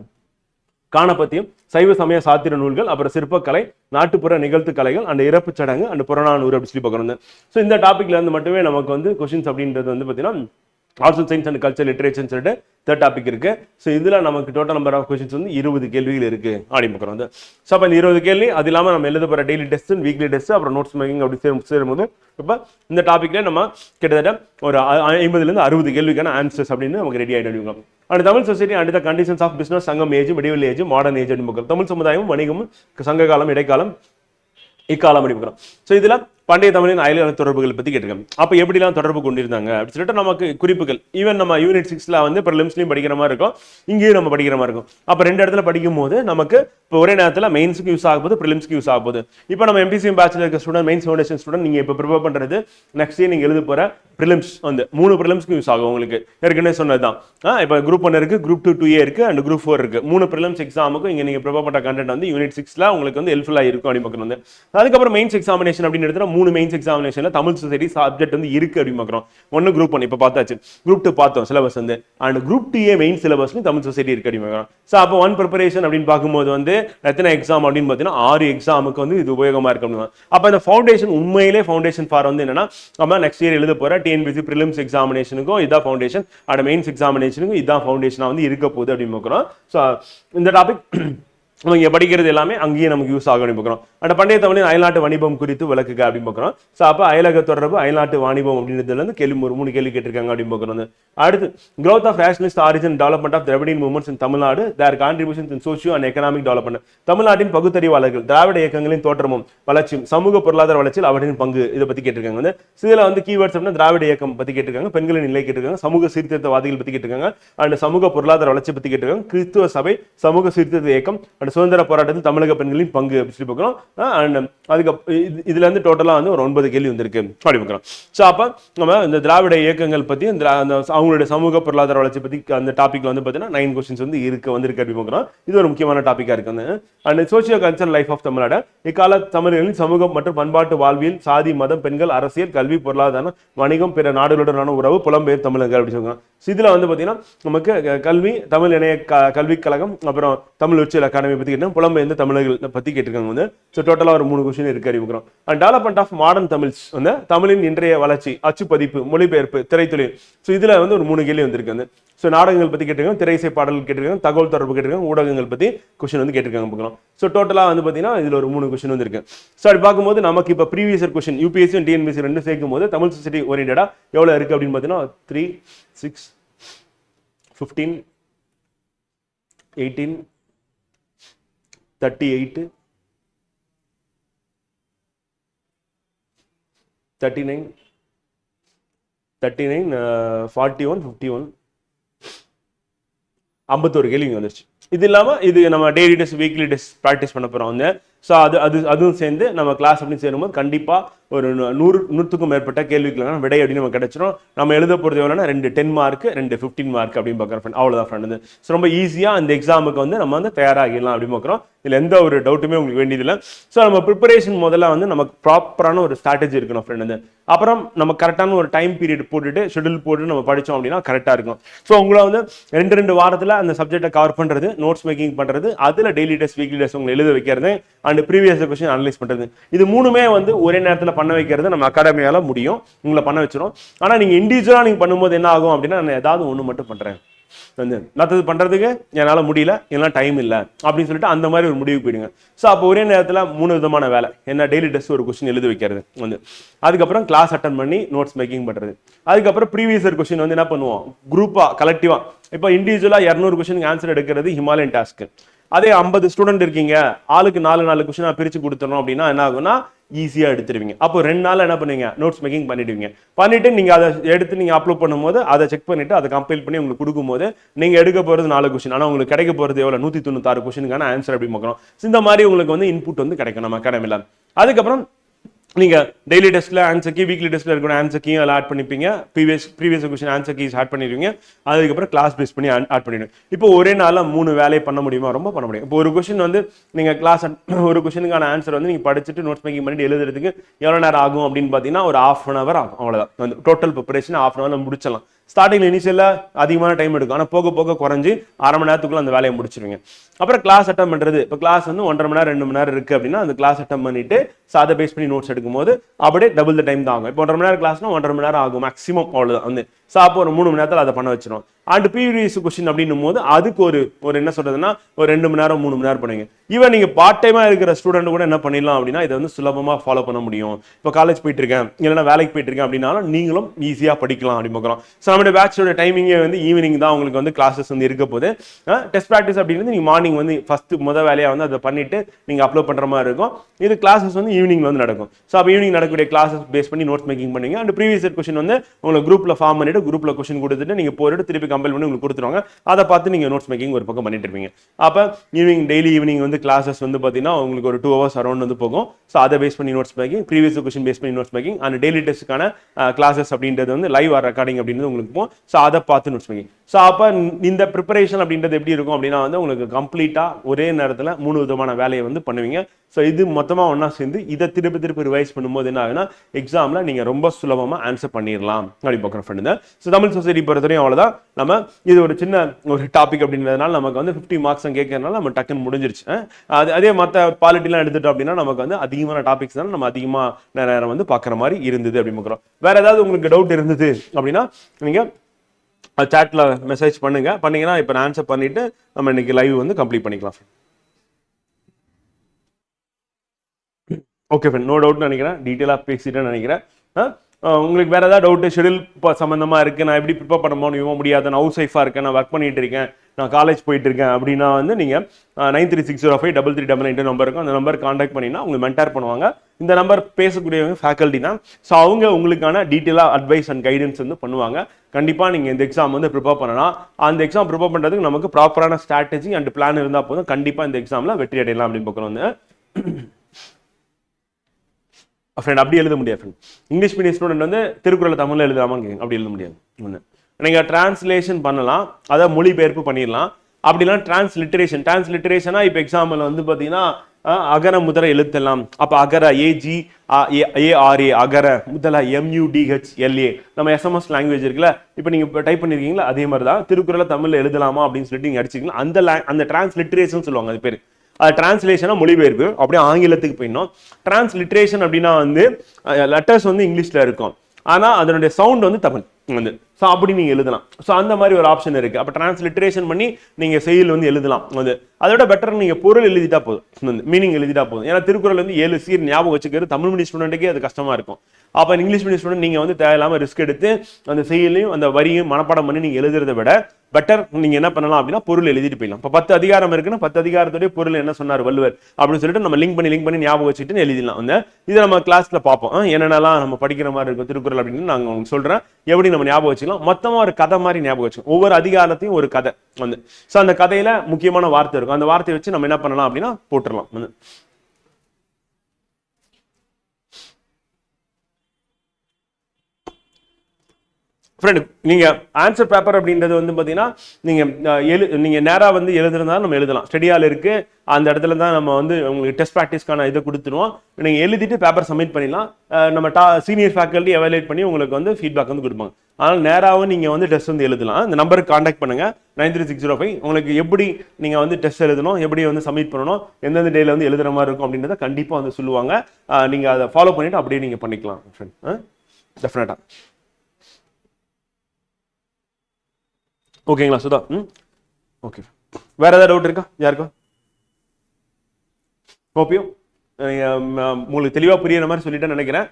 காணப்பத்தியம் சைவ சமய சாத்திர நூல்கள் அப்புறம் சிற்பக்கலை நாட்டுப்புற நிகழ்த்து கலைகள் அண்ட் இறப்பு சடங்கு அண்ட் புறநானூறு அப்படி சொல்லி பார்க்கணும் ஸோ இந்த டாப்பிக்ல இருந்து மட்டுமே நமக்கு வந்து கொஷின்ஸ் அப்படின்றது வந்து பார்த்தீங்கன்னா arts and science and culture லிட்ரேச்சர்னு சொல்லிட்டு தேர்ட் டாபிக் இருக்கு. ஸோ இதில் நமக்கு டோட்டல் நம்பர் ஆஃப் கொஸ்டின்ஸ் வந்து இருபது கேள்விகள் இருக்கு. அப்படின்னு வந்து. ஸோ அப்போ இந்த இருபது கேள்வி அது இல்லாமல் நம்ம எழுத போகிற டெய்லி டெஸ்ட் வீக்லி டெஸ்ட் அப்புறம் நோட்ஸ் மேக்கிங் அப்படி சேரும் சேரும்போது இப்போ இந்த டாப்பிக்ல நம்ம கிட்டத்தட்ட ஒரு ஐ- ஐம்பதுலேருந்து அறுபது கேள்விக்கான ஆன்சர்ஸ் அப்படின்னு நமக்கு ரெடி ஆகிடுவோம் and Tamil society and the conditions of business Sangam age medieval age modern age அப்படின்னு தமிழ் சமுதாயம் வணிகம் சங்க காலம் இடைக்காலம் இக்காலம் அப்படி பார்க்குறோம் ஸோ இதில் பண்டைய தமிழின் அயலான தொடர்புகள் பற்றி கேட்டிருக்காங்க அப்போ எப்படிலாம் தொடர்பு கொண்டிருந்தாங்க? அப்படின்னு சொல்லிட்டு நமக்கு குறிப்புகள். ஈவன் நம்ம யூனிட் சிக்ஸில் வந்து ப்ரிலிம்ஸ்லையும் படிக்கிற மாதிரி இருக்கும். இங்கேயும் நம்ம படிக்கிற மாதிரி இருக்கும். அப்போ ரெண்டு இடத்துல படிக்கும் போது நமக்கு இப்போ ஒரே நேரத்தில் மெயின்ஸுக்கு யூஸ் ஆக போகுது ப்ரிலிம்ஸ்க்கு யூஸ் ஆக போகுது இப்போ நம்ம எம்பிசிஎம் பேச்சில் இருக்க ஸ்டூடெண்ட் மெயின்ஸ் ஃபவுண்டேஷன் ஸ்டூடெண்ட் நீங்கள் இப்போ ப்ரிப்பேர் பண்ணுறது நெக்ஸ்ட் இயர் நீங்கள் எழுத போகிற ப்ரிலிம்ஸ் வந்து மூணு ப்ரிலிம்ஸ்க்கு யூஸ் ஆகும் உங்களுக்கு. ஏற்கனவே சொன்னது தான் இப்போ குரூப் ஒன் இருக்குது குரூப் டூ டூ ஏ இருக்கு அண்ட் குரூப் ஃபோர் இருக்கு. மூணு ப்ரிலிம்ஸ் எக்ஸாமுக்கும் இங்கே நீங்கள் ப்ரிப்பேர் பண்ண கண்டென்ட் வந்து யூனிட் சிக்ஸில் உங்களுக்கு வந்து ஹெல்ப்ஃபுல்லாக இருக்கும் அப்படின்னு பார்க்கணும் வந்து. அதுக்கப்புறம் மெயின்ஸ் எக்ஸாமினேஷன் அப்படின்னு எடுத்துனா மூணு மெயின்ஸ் எக்ஸாமினேஷன்ல தமிழ் சொசைட்டி சப்ஜெக்ட் வந்து இருக்கு அப்படின்னு பார்க்குறோம் ஒன்று குரூப் ஒன்று இப்போ பார்த்தாச்சு. குரூப் டூ பார்த்தோம் சிலபஸ் வந்து. And group two A main சிலபஸ்லையும் Tamil society இருக்கு அப்படின்னு பார்க்குறோம் ஸோ அப்போ ஒன் ப்ரிப்பரேஷன் அப்படின்னு பார்க்கும்போது வந்து எத்தனை எக்ஸாம் அப்படின்னு பார்த்தீங்கன்னா ஆறு எக்ஸாமுக்கு வந்து இது உபயோகமா இருக்கு அப்படின்னு அப்போ இந்த ஃபவுண்டேஷன் உண்மையிலே ஃபவுண்டேஷன் ஃபார் வந்து என்னன்னா நம்ம நெக்ஸ்ட் இயர் எழுத போற டிஎன்பிசி ப்ரிலிம்ஸ் எக்ஸாமினேஷனுக்கும் இதான் ஃபவுண்டேஷன் அண்ட் மெயின்ஸ் எக்ஸாமினேஷனுக்கும் இதான் ஃபவுண்டேஷனாக வந்து இருக்க போகுது அப்படின்னு பார்க்குறோம் ஸோ இந்த டாபிக் நம்ம இங்கே படிக்கிறது எல்லாமே அங்கேயே நமக்கு யூஸ் ஆகும் அப்படின்னு பார்க்குறோம். அந்த பண்டைய தமிழின் அயல்நாட்டு வணிபம் குறித்து விளக்குக அப்படின்னு பார்க்குறோம். ஸோ அப்போ அயலக தொடர்பு அயல்நாட்டு வாணிபம் அப்படின்றதுலேருந்து கேள்வி ஒரு மூணு கேள்வி கேட்டிருக்காங்க அப்படின்னு பார்க்குறோம். அடுத்து growth of rationalist origin development of Dravidian movements in Tamil Nadu their contribution in socio and economic development தமிழ்நாட்டின் பகுத்தறிவாளர்கள் திராவிட இயக்கங்களின் தோற்றமும் வளர்ச்சியும் சமூக பொருளாதார வளர்ச்சியில் அவரின் பங்கு இதை பற்றி கேட்டிருக்காங்க. வந்து இதில் வந்து கீவேர்ட்ஸ் அப்படின்னா திராவிட இயக்கம் பற்றி கேட்டிருக்காங்க பெண்களின் நிலை கேட்டிருக்காங்க சமூக சீர்திருத்தவாதிகள் பத்தி கேட்டிருக்காங்க அண்ட் சமூக பொருளாதார வளர்ச்சி பற்றி கேட்டிருக்காங்க கிறிஸ்துவ சபை சமூக சீர்திருத்த இயக்கம் அண்ட் சுதந்திர போராட்டத்தில் தமிழக பெண்களின் பங்கு அப்படின்னு சொல்லி பார்க்குறோம். அண்ட் அதுக்கு இது- இதுல இருந்து டோட்டலா வந்து ஒரு ஒன்பது கேள்வி வந்திருக்கு. அப்படி பார்க்குறோம். ஸோ அப்போ நம்ம இந்த திராவிட இயக்கங்கள் பத்தி இந்த அந்த அவங்களுடைய சமூக பொருளாதார வளர்ச்சி பத்தி அந்த டாபிக்ல வந்து பார்த்தீங்கன்னா நைன் கொஸ்டின்ஸ் வந்து இருக்கு வந்திருக்கு அப்படி பார்க்குறோம். இது ஒரு முக்கியமான டாப்பிக்கா இருக்கு. And socio culture life of Tamil Nadu. இக்கால தமிழர்களின் சமூகம் மற்றும் பண்பாட்டு வாழ்வியல் சாதி மதம் பெண்கள் அரசியல் கல்வி பொருளாதாரம் வணிகம் பிற நாடுகளுடனான உறவு புலம்பெயர் தமிழர்கள் அப்படின்னு சொல்லுவாங்க இதுல வந்து பாத்தீங்கன்னா நமக்கு கல்வி தமிழ் இணைய க- கல்விக் கழகம் அப்புறம் தமிழ் உச்சியல் அகாடமி பற்றி கேட்டோம் புலம்பெயர்ந்த தமிழர்கள் பற்றி கேட்டிருக்காங்க. வந்து ஸோ டோட்டலாக ஒரு மூணு கொஸ்டின் இருக்கு அறிவிக்கிறோம் and development of modern Tamils வந்து தமிழின் இன்றைய வளர்ச்சி அச்சுப்பதிப்பு மொழிபெயர்ப்பு திரைத்தொழில். ஸோ இதில் வந்து ஒரு மூணு கேள்வி வந்திருக்கு வந்து. ஸோ நாடகங்கள் பற்றி கேட்டிருக்காங்க திரை இசை பாடல்கள் கேட்டிருக்காங்க தகவல் தொடர்பு கேட்டிருக்காங்க ஊடகங்கள் பற்றி கொஸ்டின் வந்து கேட்டிருக்காங்க பார்க்கலாம். ஸோ டோட்டலாக வந்து பார்த்தீங்கன்னா இதில் ஒரு மூணு கொஸ்டின் வந்துருக்கு. ஸோ அப்படி பார்க்கும்போது நமக்கு இப்போ ப்ரீவியஸ் கொஸ்டின் யூபிஎஸ்சி டிஎன்பிஎஸ்சி ரெண்டு சேர்க்கும் போது தமிழ் சொசைட்டி ஓரியன்டா எவ்வளோ இருக்குது அப்படின்னு பார்த்தீங்கன்னா three six fifteen eighteen thirty eight thirty nine thirty nine forty one fifty one ஐம்பத்தோரு கேள்வி வந்துருச்சு. இது இல்லாமல் இது நம்ம daily test weekly test practice பண்ண போகிறோம் வந்து ஸோ அது அது அதுவும் சேர்ந்து நம்ம கிளாஸ் அப்படின்னு சேரும்போது கண்டிப்பாக ஒரு நூறு நூற்றுக்கும் மேற்பட்ட கேள்விகளுக்கான விடை அப்படின்னு நம்ம கிடைச்சிரும். நம்ம எழுத போகிறது எவ்வளோனா ரெண்டு டென் மார்க் ரெண்டு ஃபிஃப்டீன் மார்க் அப்படின்னு பார்க்குறோம் ஃப்ரெண்ட் அவ்வளோதான் ஃப்ரெண்ட் வந்து ஸோ ரொம்ப ஈஸியாக அந்த எக்ஸாமுக்கு வந்து நம்ம வந்து தயாராகிடலாம் அப்படின்னு பார்க்குறோம். இதில் எந்த ஒரு டவுட்டுமே உங்களுக்கு வேண்டியதில்லை. ஸோ நம்ம ப்ரிப்பரேஷன் முதல்ல வந்து நமக்கு ப்ராப்பரான ஒரு ஸ்ட்ராட்டஜி இருக்கணும் ஃப்ரெண்ட் வந்து அப்புறம் நம்ம கரெக்டான ஒரு டைம் பீரியட் போட்டுட்டு ஷெட்யூல் போட்டு நம்ம படித்தோம் அப்படின்னா கரெக்டாக இருக்கும் ஸோ உங்களை வந்து ரெண்டு ரெண்டு வாரத்தில் அந்த சப்ஜெக்டை கவர் பண்ணுறது நோட்ஸ் மேக்கிங் பண்ணுறது அதில் டெய்லி டெஸ்ட் வீக்லி டெஸ்ட் உங்களை எழுத வைக்கிறது அண்ட் ப்ரீவியஸ் கொஸ்டின் அனலைஸ் பண்ணுறது இது மூணுமே வந்து ஒரே நேரத்தில் பண்ண வைக்கிறது நம்ம அகாடமியால முடியும். உங்களை பண்ண வச்சிரும். ஆனால் நீங்கள் இண்டிவிஜுவலாக நீங்கள் பண்ணும்போது என்ன ஆகும் அப்படின்னா நான் ஏதாவது ஒன்று மட்டும் பண்ணுறேன் வந்து மற்றது பண்ணுறதுக்கு என்னால் முடியல என்னால் டைம் இல்லை அப்படின்னு சொல்லிட்டு அந்த மாதிரி ஒரு முடிவு போயிடுங்க. ஸோ அப்போ ஒரே நேரத்தில் மூணு விதமான வேலை. என்ன டெய்லி டெஸ்ட் ஒரு கொஸ்டின் எழுதி வைக்கிறது. வந்து அதுக்கப்புறம் கிளாஸ் அட்டன் பண்ணி நோட்ஸ் மேக்கிங் பண்ணுறது அதுக்கப்புறம் ப்ரீவியஸ் இயர் கொஸ்டின் வந்து என்ன பண்ணுவோம்? குரூப்பாக கலெக்டிவாக இப்போ இண்டிவிஜுவலாக இரநூறு கொஸ்டினுக்கு ஆன்சர் எடுக்கிறது ஹிமாலயன் டாஸ்க்கு அதே ஐம்பது ஸ்டூடெண்ட் இருக்கீங்க ஆளுக்கு நாலு நாலு கொஸ்டினாக பிரித்து கொடுத்துறோம் அப்படின்னா என்ன ஆகும்னா ஈஸியாக எடுத்துருவீங்க. அப்போ ரெண்டு நாள் என்ன பண்ணுவீங்க? நோட்ஸ் மேக்கிங் பண்ணிடுவீங்க. பண்ணிவிட்டு நீங்கள் அதை எடுத்து நீங்கள் அப்லோட் பண்ணும்போது அதை செக் பண்ணிவிட்டு அதை கம்பைல் பண்ணி உங்களுக்கு கொடுக்கும்போது நீங்கள் எடுக்க போகிறது நாலு கொஸ்டின் ஆனால் உங்களுக்கு கிடைக்க போகிறது எவ்வளோ நூற்றி தொண்ணூத்தாறு கொஸ்டினுக்கான ஆன்சர் அப்படி பார்க்கணும்? இந்த மாதிரி உங்களுக்கு வந்து இன்புட் வந்து கிடைக்கும் நம்ம அகாடமியில் அதுக்கப்புறம் நீங்கள் டெய்லி டெஸ்ட்ல ஆன்சர் கீ வீக்லி டெஸ்ட்ல இருக்கிற ஆன்சர் கீ அதில் add பண்ணிப்பீங்க. Previous previous question answer keys add பண்ணிடுவீங்க. அதுக்கப்புறம் கிளாஸ் பேஸ் பண்ணி ஆட் பண்ணிடுவீங்க. இப்போ ஒரே நாளில் மூணு வேலையை பண்ண முடியுமா? ரொம்ப பண்ண முடியும். இப்போ ஒரு கொஸ்டின் வந்து நீங்கள் கிளாஸ் ஒரு கொஸ்டினுக்கான ஆன்சர் வந்து நீங்கள் படிச்சுட்டு நோட்ஸ் மேக்கிங் பண்ணிட்டு எழுதுறதுக்கு எவ்வளோ நேரம் ஆகும் அப்படின்னு பார்த்தீங்கன்னா ஒரு ஆஃப் அன் ஹவர் ஆகும். அவ்வளோதான் வந்து டோட்டல் ப்ரிப்பரேஷன் ஆஃப் அன் ஹவரில் முடிச்சிடலாம். ஸ்டார்டிங்கில் இனிஷியலாக அதிகமான டைம் எடுக்கும். ஆனால் போக போக குறைஞ்சி அரை மணி நேரத்துக்குள்ள அந்த வேலையை முடிச்சிருவீங்க. அப்புறம் கிளாஸ் அட்டம் பண்றது. இப்போ கிளாஸ் வந்து ஒன்றரை மணி நேரம் ரெண்டு மணி நேரம் இருக்கு அப்படின்னா அந்த கிளாஸ் அட்டம் பண்ணிட்டு so அதை பேஸ் பண்ணி நோட்ஸ் எடுக்கும்போது அப்படியே டபுள் த டைம் தான் ஆகும். இப்போ ஒன்றரை மணி நேரம் கிளாஸ்னா ஒன்றரை மணி நேரம் ஆகும் மேக்ஸிமம் அவ்வளோதான் வந்து ஸோ அப்போ ஒரு மூணு மணி நேரத்தில் அதை பண்ண வச்சிடும் அண்ட் பிவிஎஸ் கொஸ்டின் அப்படின்னும் போது அதுக்கு ஒரு ஒரு என்ன சொல்றதுன்னா ஒரு ரெண்டு மணி நேரம் மூணு மணி நேரம் பண்ணுவீங்க ஈவன் நீங்க பார்ட் டைமா இருக்கிற ஸ்டூடெண்ட் கூட என்ன பண்ணிடலாம் அப்படின்னா இதை வந்து சுலபமா ஃபாலோ பண்ண முடியும். இப்போ காலேஜ் போயிட்டு இருக்கேன் இல்லைன்னா வேலைக்கு போயிட்டு இருக்கேன் அப்படின்னாலும் நீங்களும் ஈஸியா படிக்கலாம் அப்படின்னு பார்க்குறோம். ஸோ நம்மளுடைய பேட்சோட டைமிங்கே வந்து ஈவினிங் தான் உங்களுக்கு வந்து கிளாஸஸ் வந்து இருக்க போது டெஸ்ட் ப்ராக்டிஸ் அப்படின்றது நீங்க மார்னிங் வந்து ஃபர்ஸ்ட் முத வேலையாக வந்து அதை பண்ணிட்டு நீங்க அப்லோட் பண்ற மாதிரி இருக்கும். இது கிளாஸஸ் வந்து ஈவினிங் வந்து நடக்கும். ஸோ அப்போ ஈவினிங் நடக்கக்கூடிய கிளாஸஸ் பேஸ் பண்ணி நோட்ஸ் மேக்கிங் பண்ணுவீங்க. அண்ட் ப்ரீவியஸ் கொஸ்டின் வந்து உங்களுக்கு குரூப்ல ஃபார்ம் பண்ணிட்டு குரூப்பில் கொஸ்டின் கொடுத்துட்டு நீங்கள் போயிட்டு திருப்பி கம்பைல் பண்ணி உங்களுக்கு கொடுத்துருவாங்க. அதை பார்த்து நீங்கள் நோட்ஸ் மேக்கிங் ஒரு பக்கம் பண்ணிட்டு இருப்பீங்க. அப்போ ஈவினிங் டெய்லி ஈவினிங் வந்து கிளாஸஸ் வந்து பார்த்தீங்கன்னா உங்களுக்கு ஒரு டூ ஹவர்ஸ் அரௌண்ட் வந்து போகும். ஸோ அதை பேஸ் பண்ணி notes making previous question base பண்ணி நோட்ஸ் மேக்கிங் அண்ட் டெய்லி டெஸ்ட்டுக்கான கிளாஸஸ் அப்படின்றது வந்து லைவ் ஆர் ரெக்கார்டிங் அப்படின்றது உங்களுக்கு போகும். ஸோ அதை பார்த்து நோட்ஸ் மேக்கிங் ஸோ அப்போ இந்த ப்ரிப்பரேஷன் அப்படின்றது எப்படி இருக்கும் அப்படின்னா வந்து உங்களுக்கு கம்ப்ளீட்டாக ஒரே நேரத்தில் மூணு விதமான வேலையை வந்து பண்ணுவீங்க. ஸோ இது மொத்தமாக ஒன்றா சேர்ந்து இதை திருப்பி திருப்பி ரிவைஸ் பண்ணும்போது என்ன ஆகுதுன்னா எக்ஸாமில் நீங்கள் ரொம்ப சுலபமாக ஆன்சர் பண்ணிடலாம் அப்படி பார்க்குற ஃப்ரெண்டு ஸோ தமிழ் சொசைட்டி பொறுத்தவரையும் அவ்வளோதான் நம்ம இது ஒரு சின்ன ஒரு டாபிக் அப்படின்றதுனால நமக்கு வந்து ஃபிஃப்டி மார்க்ஸ் கேட்கறதுனால நம்ம டக்குன்னு முடிஞ்சிருச்சு. அது அதே மற்ற பாலிட்டிலாம் எடுத்துட்டோம் அப்படின்னா நமக்கு வந்து அதிகமான டாபிக்ஸ் தான் நம்ம அதிகமாக நேரம் வந்து பார்க்குற மாதிரி இருந்தது அப்படின்னு பார்க்குறோம். வேற ஏதாவது உங்களுக்கு டவுட் இருந்தது அப்படின்னா நீங்கள் சாட்டில் மெசேஜ் பண்ணுங்க. பண்ணீங்கன்னா இப்போ நான் ஆன்சர் பண்ணிட்டு நம்ம இன்னைக்கு லைவ் வந்து கம்ப்ளீட் பண்ணிக்கலாம் ஓகே ஃப்ரெண்ட் நோ டவுட் நினைக்கிறேன். டீட்டெயிலாக பேசிட்டேன்னு நினைக்கிறேன். ஆ, உங்களுக்கு வேறு ஏதாவது டவுட்டு ஷெடியூல் இப்போ சம்மந்தமாக இருக்குது நான் எப்படி ப்ரிப்பேர் பண்ண முடியுமோ முடியாது நான் ஹவுஸ் ஒய்ஃபாக இருக்கேன் நான் ஒர்க் பண்ணிகிட்டு இருக்கேன் நான் காலேஜ் போயிட்டு இருக்கேன் அப்படின்னா வந்து நீங்கள் nine three six zero five double three double nine number இருக்கும். அந்த நம்பர் காண்டாக்ட் பண்ணிங்கன்னா உங்களுக்கு மென்டார் பண்ணுவாங்க. இந்த நம்பர் பேசக்கூடியவங்க ஃபேக்கல்ட்டி தான். ஸோ அவங்க உங்களுக்கான டீட்டெயிலாக அட்வைஸ் அண்ட் கைடன்ஸ் வந்து பண்ணுவாங்க. கண்டிப்பாக நீங்கள் இந்த எக்ஸாம் வந்து ப்ரிப்பேர் பண்ணலாம். அந்த எக்ஸாம் ப்ரிப்பேர் பண்ணுறதுக்கு நமக்கு ப்ராப்பரான ஸ்ட்ராட்டஜி அண்ட் பிளான் இருந்தால் போதும். கண்டிப்பாக இந்த எக்ஸாமில் வெற்றி அடையலாம் அப்படின்னு பார்க்குறோம் வந்து. ஃப்ரெண்ட் அப்படி எழுத முடியாது ஃப்ரெண்ட் இங்கிலீஷ் மீடியம் ஸ்டூடெண்ட் வந்து திருக்குறளை தமிழில் எழுதாமல் கேட்குங்க அப்படி எழுத முடியாது ஒன்று நீங்கள் டிரான்ஸ்லேஷன் பண்ணலாம் அதை மொழிபெயர்ப்பு பண்ணிடலாம். அப்படிலாம் டிரான்ஸ்லிட்டரேஷன் டிரான்ஸ்லிட்டரேஷனா இப்போ எக்ஸாம்பிள் வந்து பார்த்தீங்கன்னா அகர முதல எழுத்தெல்லாம் அப்போ அகர ஏஜி ஏஆர்ஏ அகர முதல எம்யூடிஹெச் எல்ஏ நம்ம எஸ்எம்எஸ் லாங்குவேஜ் இருக்குல்ல இப்போ நீங்கள் டைப் பண்ணியிருக்கீங்களா அதே மாதிரி தான் திருக்குறளை தமிழில் எழுதலாமா அப்படின்னு சொல்லிட்டு நீங்கள் அடிச்சிக்கலாம். அந்த லே அந்த டிரான்ஸ்லிட்டரேஷன் சொல்லுவாங்க அது பேர். டிரான்ஸ்லேஷனாக மொழிபெயர்ப்பு. அப்படியே ஆங்கிலத்துக்கு போயிடணும். டிரான்ஸ்லிட்ரேஷன் அப்படின்னா வந்து லெட்டர்ஸ் வந்து இங்கிலீஷில் இருக்கும். ஆனால் அதனுடைய சவுண்ட் வந்து தமிழ். வந்து. ஸோ அப்படி நீங்கள் எழுதலாம். ஸோ அந்த மாதிரி ஒரு ஆப்ஷன் இருக்குது அப்போ டிரான்ஸ்லிட்ரேஷன் பண்ணி நீங்கள் செயல் வந்து எழுதலாம். வந்து. அதோட பெட்டர் நீங்கள் பொருள் எழுதிட்டா போதும். வந்து. மீனிங் எழுதிட்டா போதும். ஏன்னா திருக்குறள் வந்து ஏழு சீர் ஞாபகம் வச்சுக்கிறது தமிழ் மீடியம் ஸ்டூடெண்ட்டுக்கே அது கஷ்டமாக இருக்கும். அப்போ இங்கிலீஷ் மீடியம் ஸ்டூடெண்ட் நீங்கள் வந்து தேவையில்லாமல் ரிஸ்க் எடுத்து அந்த செயலையும் அந்த வரியும் மனப்பாடம் பண்ணி நீங்கள் எழுதுறதை விட பெட்டர் நீங்க என்ன பண்ணலாம் அப்படின்னா பொருள் எழுதிட்டு போயிடலாம். இப்போ பத்து அதிகாரம் இருக்குன்னா பத்து அதிகாரத்துடைய பொருள் என்ன சொன்னார் வள்ளுவர் அப்படின்னு சொல்லிட்டு நம்ம லிங்க் பண்ணி லிங்க் பண்ணி ஞாபகம் வச்சுட்டு எழுதிடலாம். வந்து இதை நம்ம கிளாஸில் பார்ப்போம். என்னென்னலாம் நம்ம படிக்கிற மாதிரி இருக்கும் திருக்குறள் அப்படின்னு நாங்கள் உங்களுக்கு சொல்கிறேன் எப்படி நம்ம ஞாபகம் வச்சுக்கலாம்? மொத்தமாக ஒரு கதை மாதிரி ஞாபகம் வச்சுக்கோம் ஒவ்வொரு அதிகாரத்தையும் ஒரு கதை. வந்து ஸோ அந்த கதையில் முக்கியமான வார்த்தை இருக்கும். அந்த வார்த்தையை வச்சு நம்ம என்ன பண்ணலாம் அப்படின்னா போட்டுடலாம். வந்து ஃப்ரெண்டு நீங்கள் ஆன்சர் பேப்பர் அப்படின்றது வந்து பார்த்தீங்கன்னா நீங்கள் எழு நீங்கள் நேராக வந்து எழுதுறதா நம்ம எழுதலாம். ஸ்டடியால் இருக்குது அந்த இடத்துல தான் நம்ம வந்து உங்களுக்கு டெஸ்ட் ப்ராக்டிஸ்க்கான இதை கொடுத்துருவோம் நீங்கள் எழுதிட்டு பேப்பர் சப்மிட் பண்ணிடலாம். நம்ம டா சீனியர் ஃபேக்கல்ட்டி எவாலுவேட் பண்ணி உங்களுக்கு வந்து ஃபீட்பேக் வந்து கொடுப்பாங்க. அதனால் நேராகவும் நீங்கள் வந்து டெஸ்ட் வந்து எழுதலாம். இந்த நம்பருக்கு காண்டாக்ட் பண்ணுங்க. Nine three six zero five உங்களுக்கு எப்படி நீங்கள் வந்து டெஸ்ட் எழுதணும் எப்படி வந்து சப்மிட் பண்ணணும் எந்தெந்த டேயில் வந்து எழுதுற மாதிரி இருக்கும் அப்படின்றத கண்டிப்பாக வந்து சொல்லுவாங்க. நீங்கள் அதை ஃபாலோ பண்ணிவிட்டு அப்படியே நீங்கள் பண்ணிக்கலாம் ஃப்ரெண்ட் டெஃபினட்டாக ஓகேங்களா சுதா ம்? ஓகே வேற ஏதாவது டவுட் இருக்கா? யாருக்கா? ஓபியோ உங்களுக்கு தெளிவாக புரியுற மாதிரி சொல்லிட்டேன்னு நினைக்கிறேன்.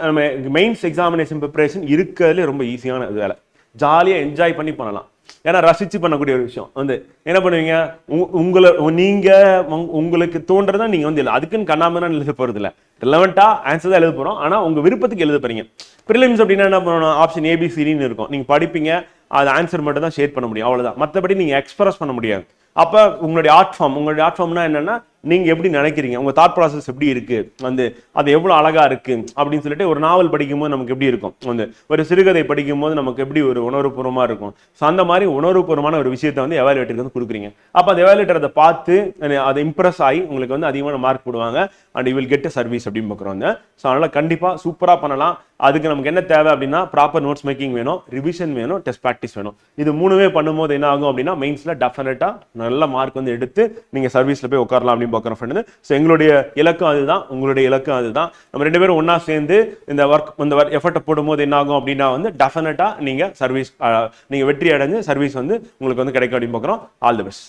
நம்ம மெயின்ஸ் எக்ஸாமினேஷன் ப்ரிப்பரேஷன் இருக்கிறதுலே ரொம்ப ஈஸியான இது வேலை. ஜாலியாக என்ஜாய் பண்ணி பண்ணலாம். ஏன்னா ரசிச்சு பண்ணக்கூடிய ஒரு விஷயம். வந்து என்ன பண்ணுவீங்க? உ- உங்களை நீங்கள் உங்களுக்கு தோன்றதை நீங்கள் வந்து இல்லை அதுக்குன்னு கண்ணாமதான் எழுத போகிறது இல்லை ரிலவெண்ட்டாக ஆன்சர் தான் எழுத போகிறோம் ஆனால் உங்கள் விருப்பத்துக்கு எழுத போறீங்க. ப்ரிலிம்ஸ் அப்படின்னா என்ன பண்ணணும்? ஆப்ஷன் ஏபிசிடின்னு இருக்கும். நீங்கள் படிப்பீங்க. அது ஆன்சர் மட்டும் தான் ஷேர் பண்ண முடியும். அவ்வளோதான் மற்றபடி நீங்கள் எக்ஸ்பிரஸ் பண்ண முடியாது. அப்போ உங்களுடைய ஆர்ட் ஃபார்ம் உங்களுடைய ஆர்ட் ஃபார்ம்னா என்னென்னா நீங்கள் எப்படி நினைக்கிறீங்க? உங்கள் தாட் ப்ராசஸ் எப்படி இருக்குது வந்து அது எவ்வளோ அழகாக இருக்குது அப்படின்னு சொல்லிட்டு ஒரு நாவல் படிக்கும்போது நமக்கு எப்படி இருக்கும்? வந்து ஒரு சிறுகதை படிக்கும்போது நமக்கு எப்படி ஒரு உணர்வுபூர்வமாக இருக்கும்? ஸோ அந்த மாதிரி உணர்வுபூர்வமான ஒரு விஷயத்தை வந்து எவாலுவேட்டருக்கு வந்து கொடுக்குறீங்க. அப்போ அந்த எவாலுவேட்டர் அதை பார்த்து அதை இம்ப்ரெஸ் ஆகி உங்களுக்கு வந்து அதிகமான மார்க் போடுவாங்க. And you will get service அப்படின்னு பார்க்குறோம் வந்து. ஸோ அதனால் கண்டிப்பாக சூப்பராக பண்ணலாம். அதுக்கு நமக்கு என்ன தேவை அப்படின்னா ப்ராப்பர் நோட்ஸ் மேக்கிங் வேணும் ரிவிஷன் வேணும் டெஸ்ட் ப்ராக்டிஸ் வேணும். இது மூணுமே பண்ணும்போது என்ன ஆகும் அப்படின்னா மெயின்ஸில் டெஃபினட்டாக நல்ல மார்க் வந்து எடுத்து நீங்கள் சர்வீஸில் போய் உட்காரலாம் அப்படின்னு பார்க்குறோம் ஃப்ரெண்டு ஸோ எங்களுடைய இலக்கம் அதுதான். உங்களுடைய இலக்கம் அதுதான். நம்ம ரெண்டு பேரும் ஒன்றா சேர்ந்து இந்த ஒர்க் இந்த எஃபர்ட்டை போடும்போது என்ன ஆகும் அப்படின்னா வந்து டெஃபினட்டாக நீங்கள் சர்வீஸ் நீங்கள் வெற்றி அடைஞ்சு சர்வீஸ் வந்து உங்களுக்கு வந்து கிடைக்கும் அப்படின்னு பார்க்குறோம். All the best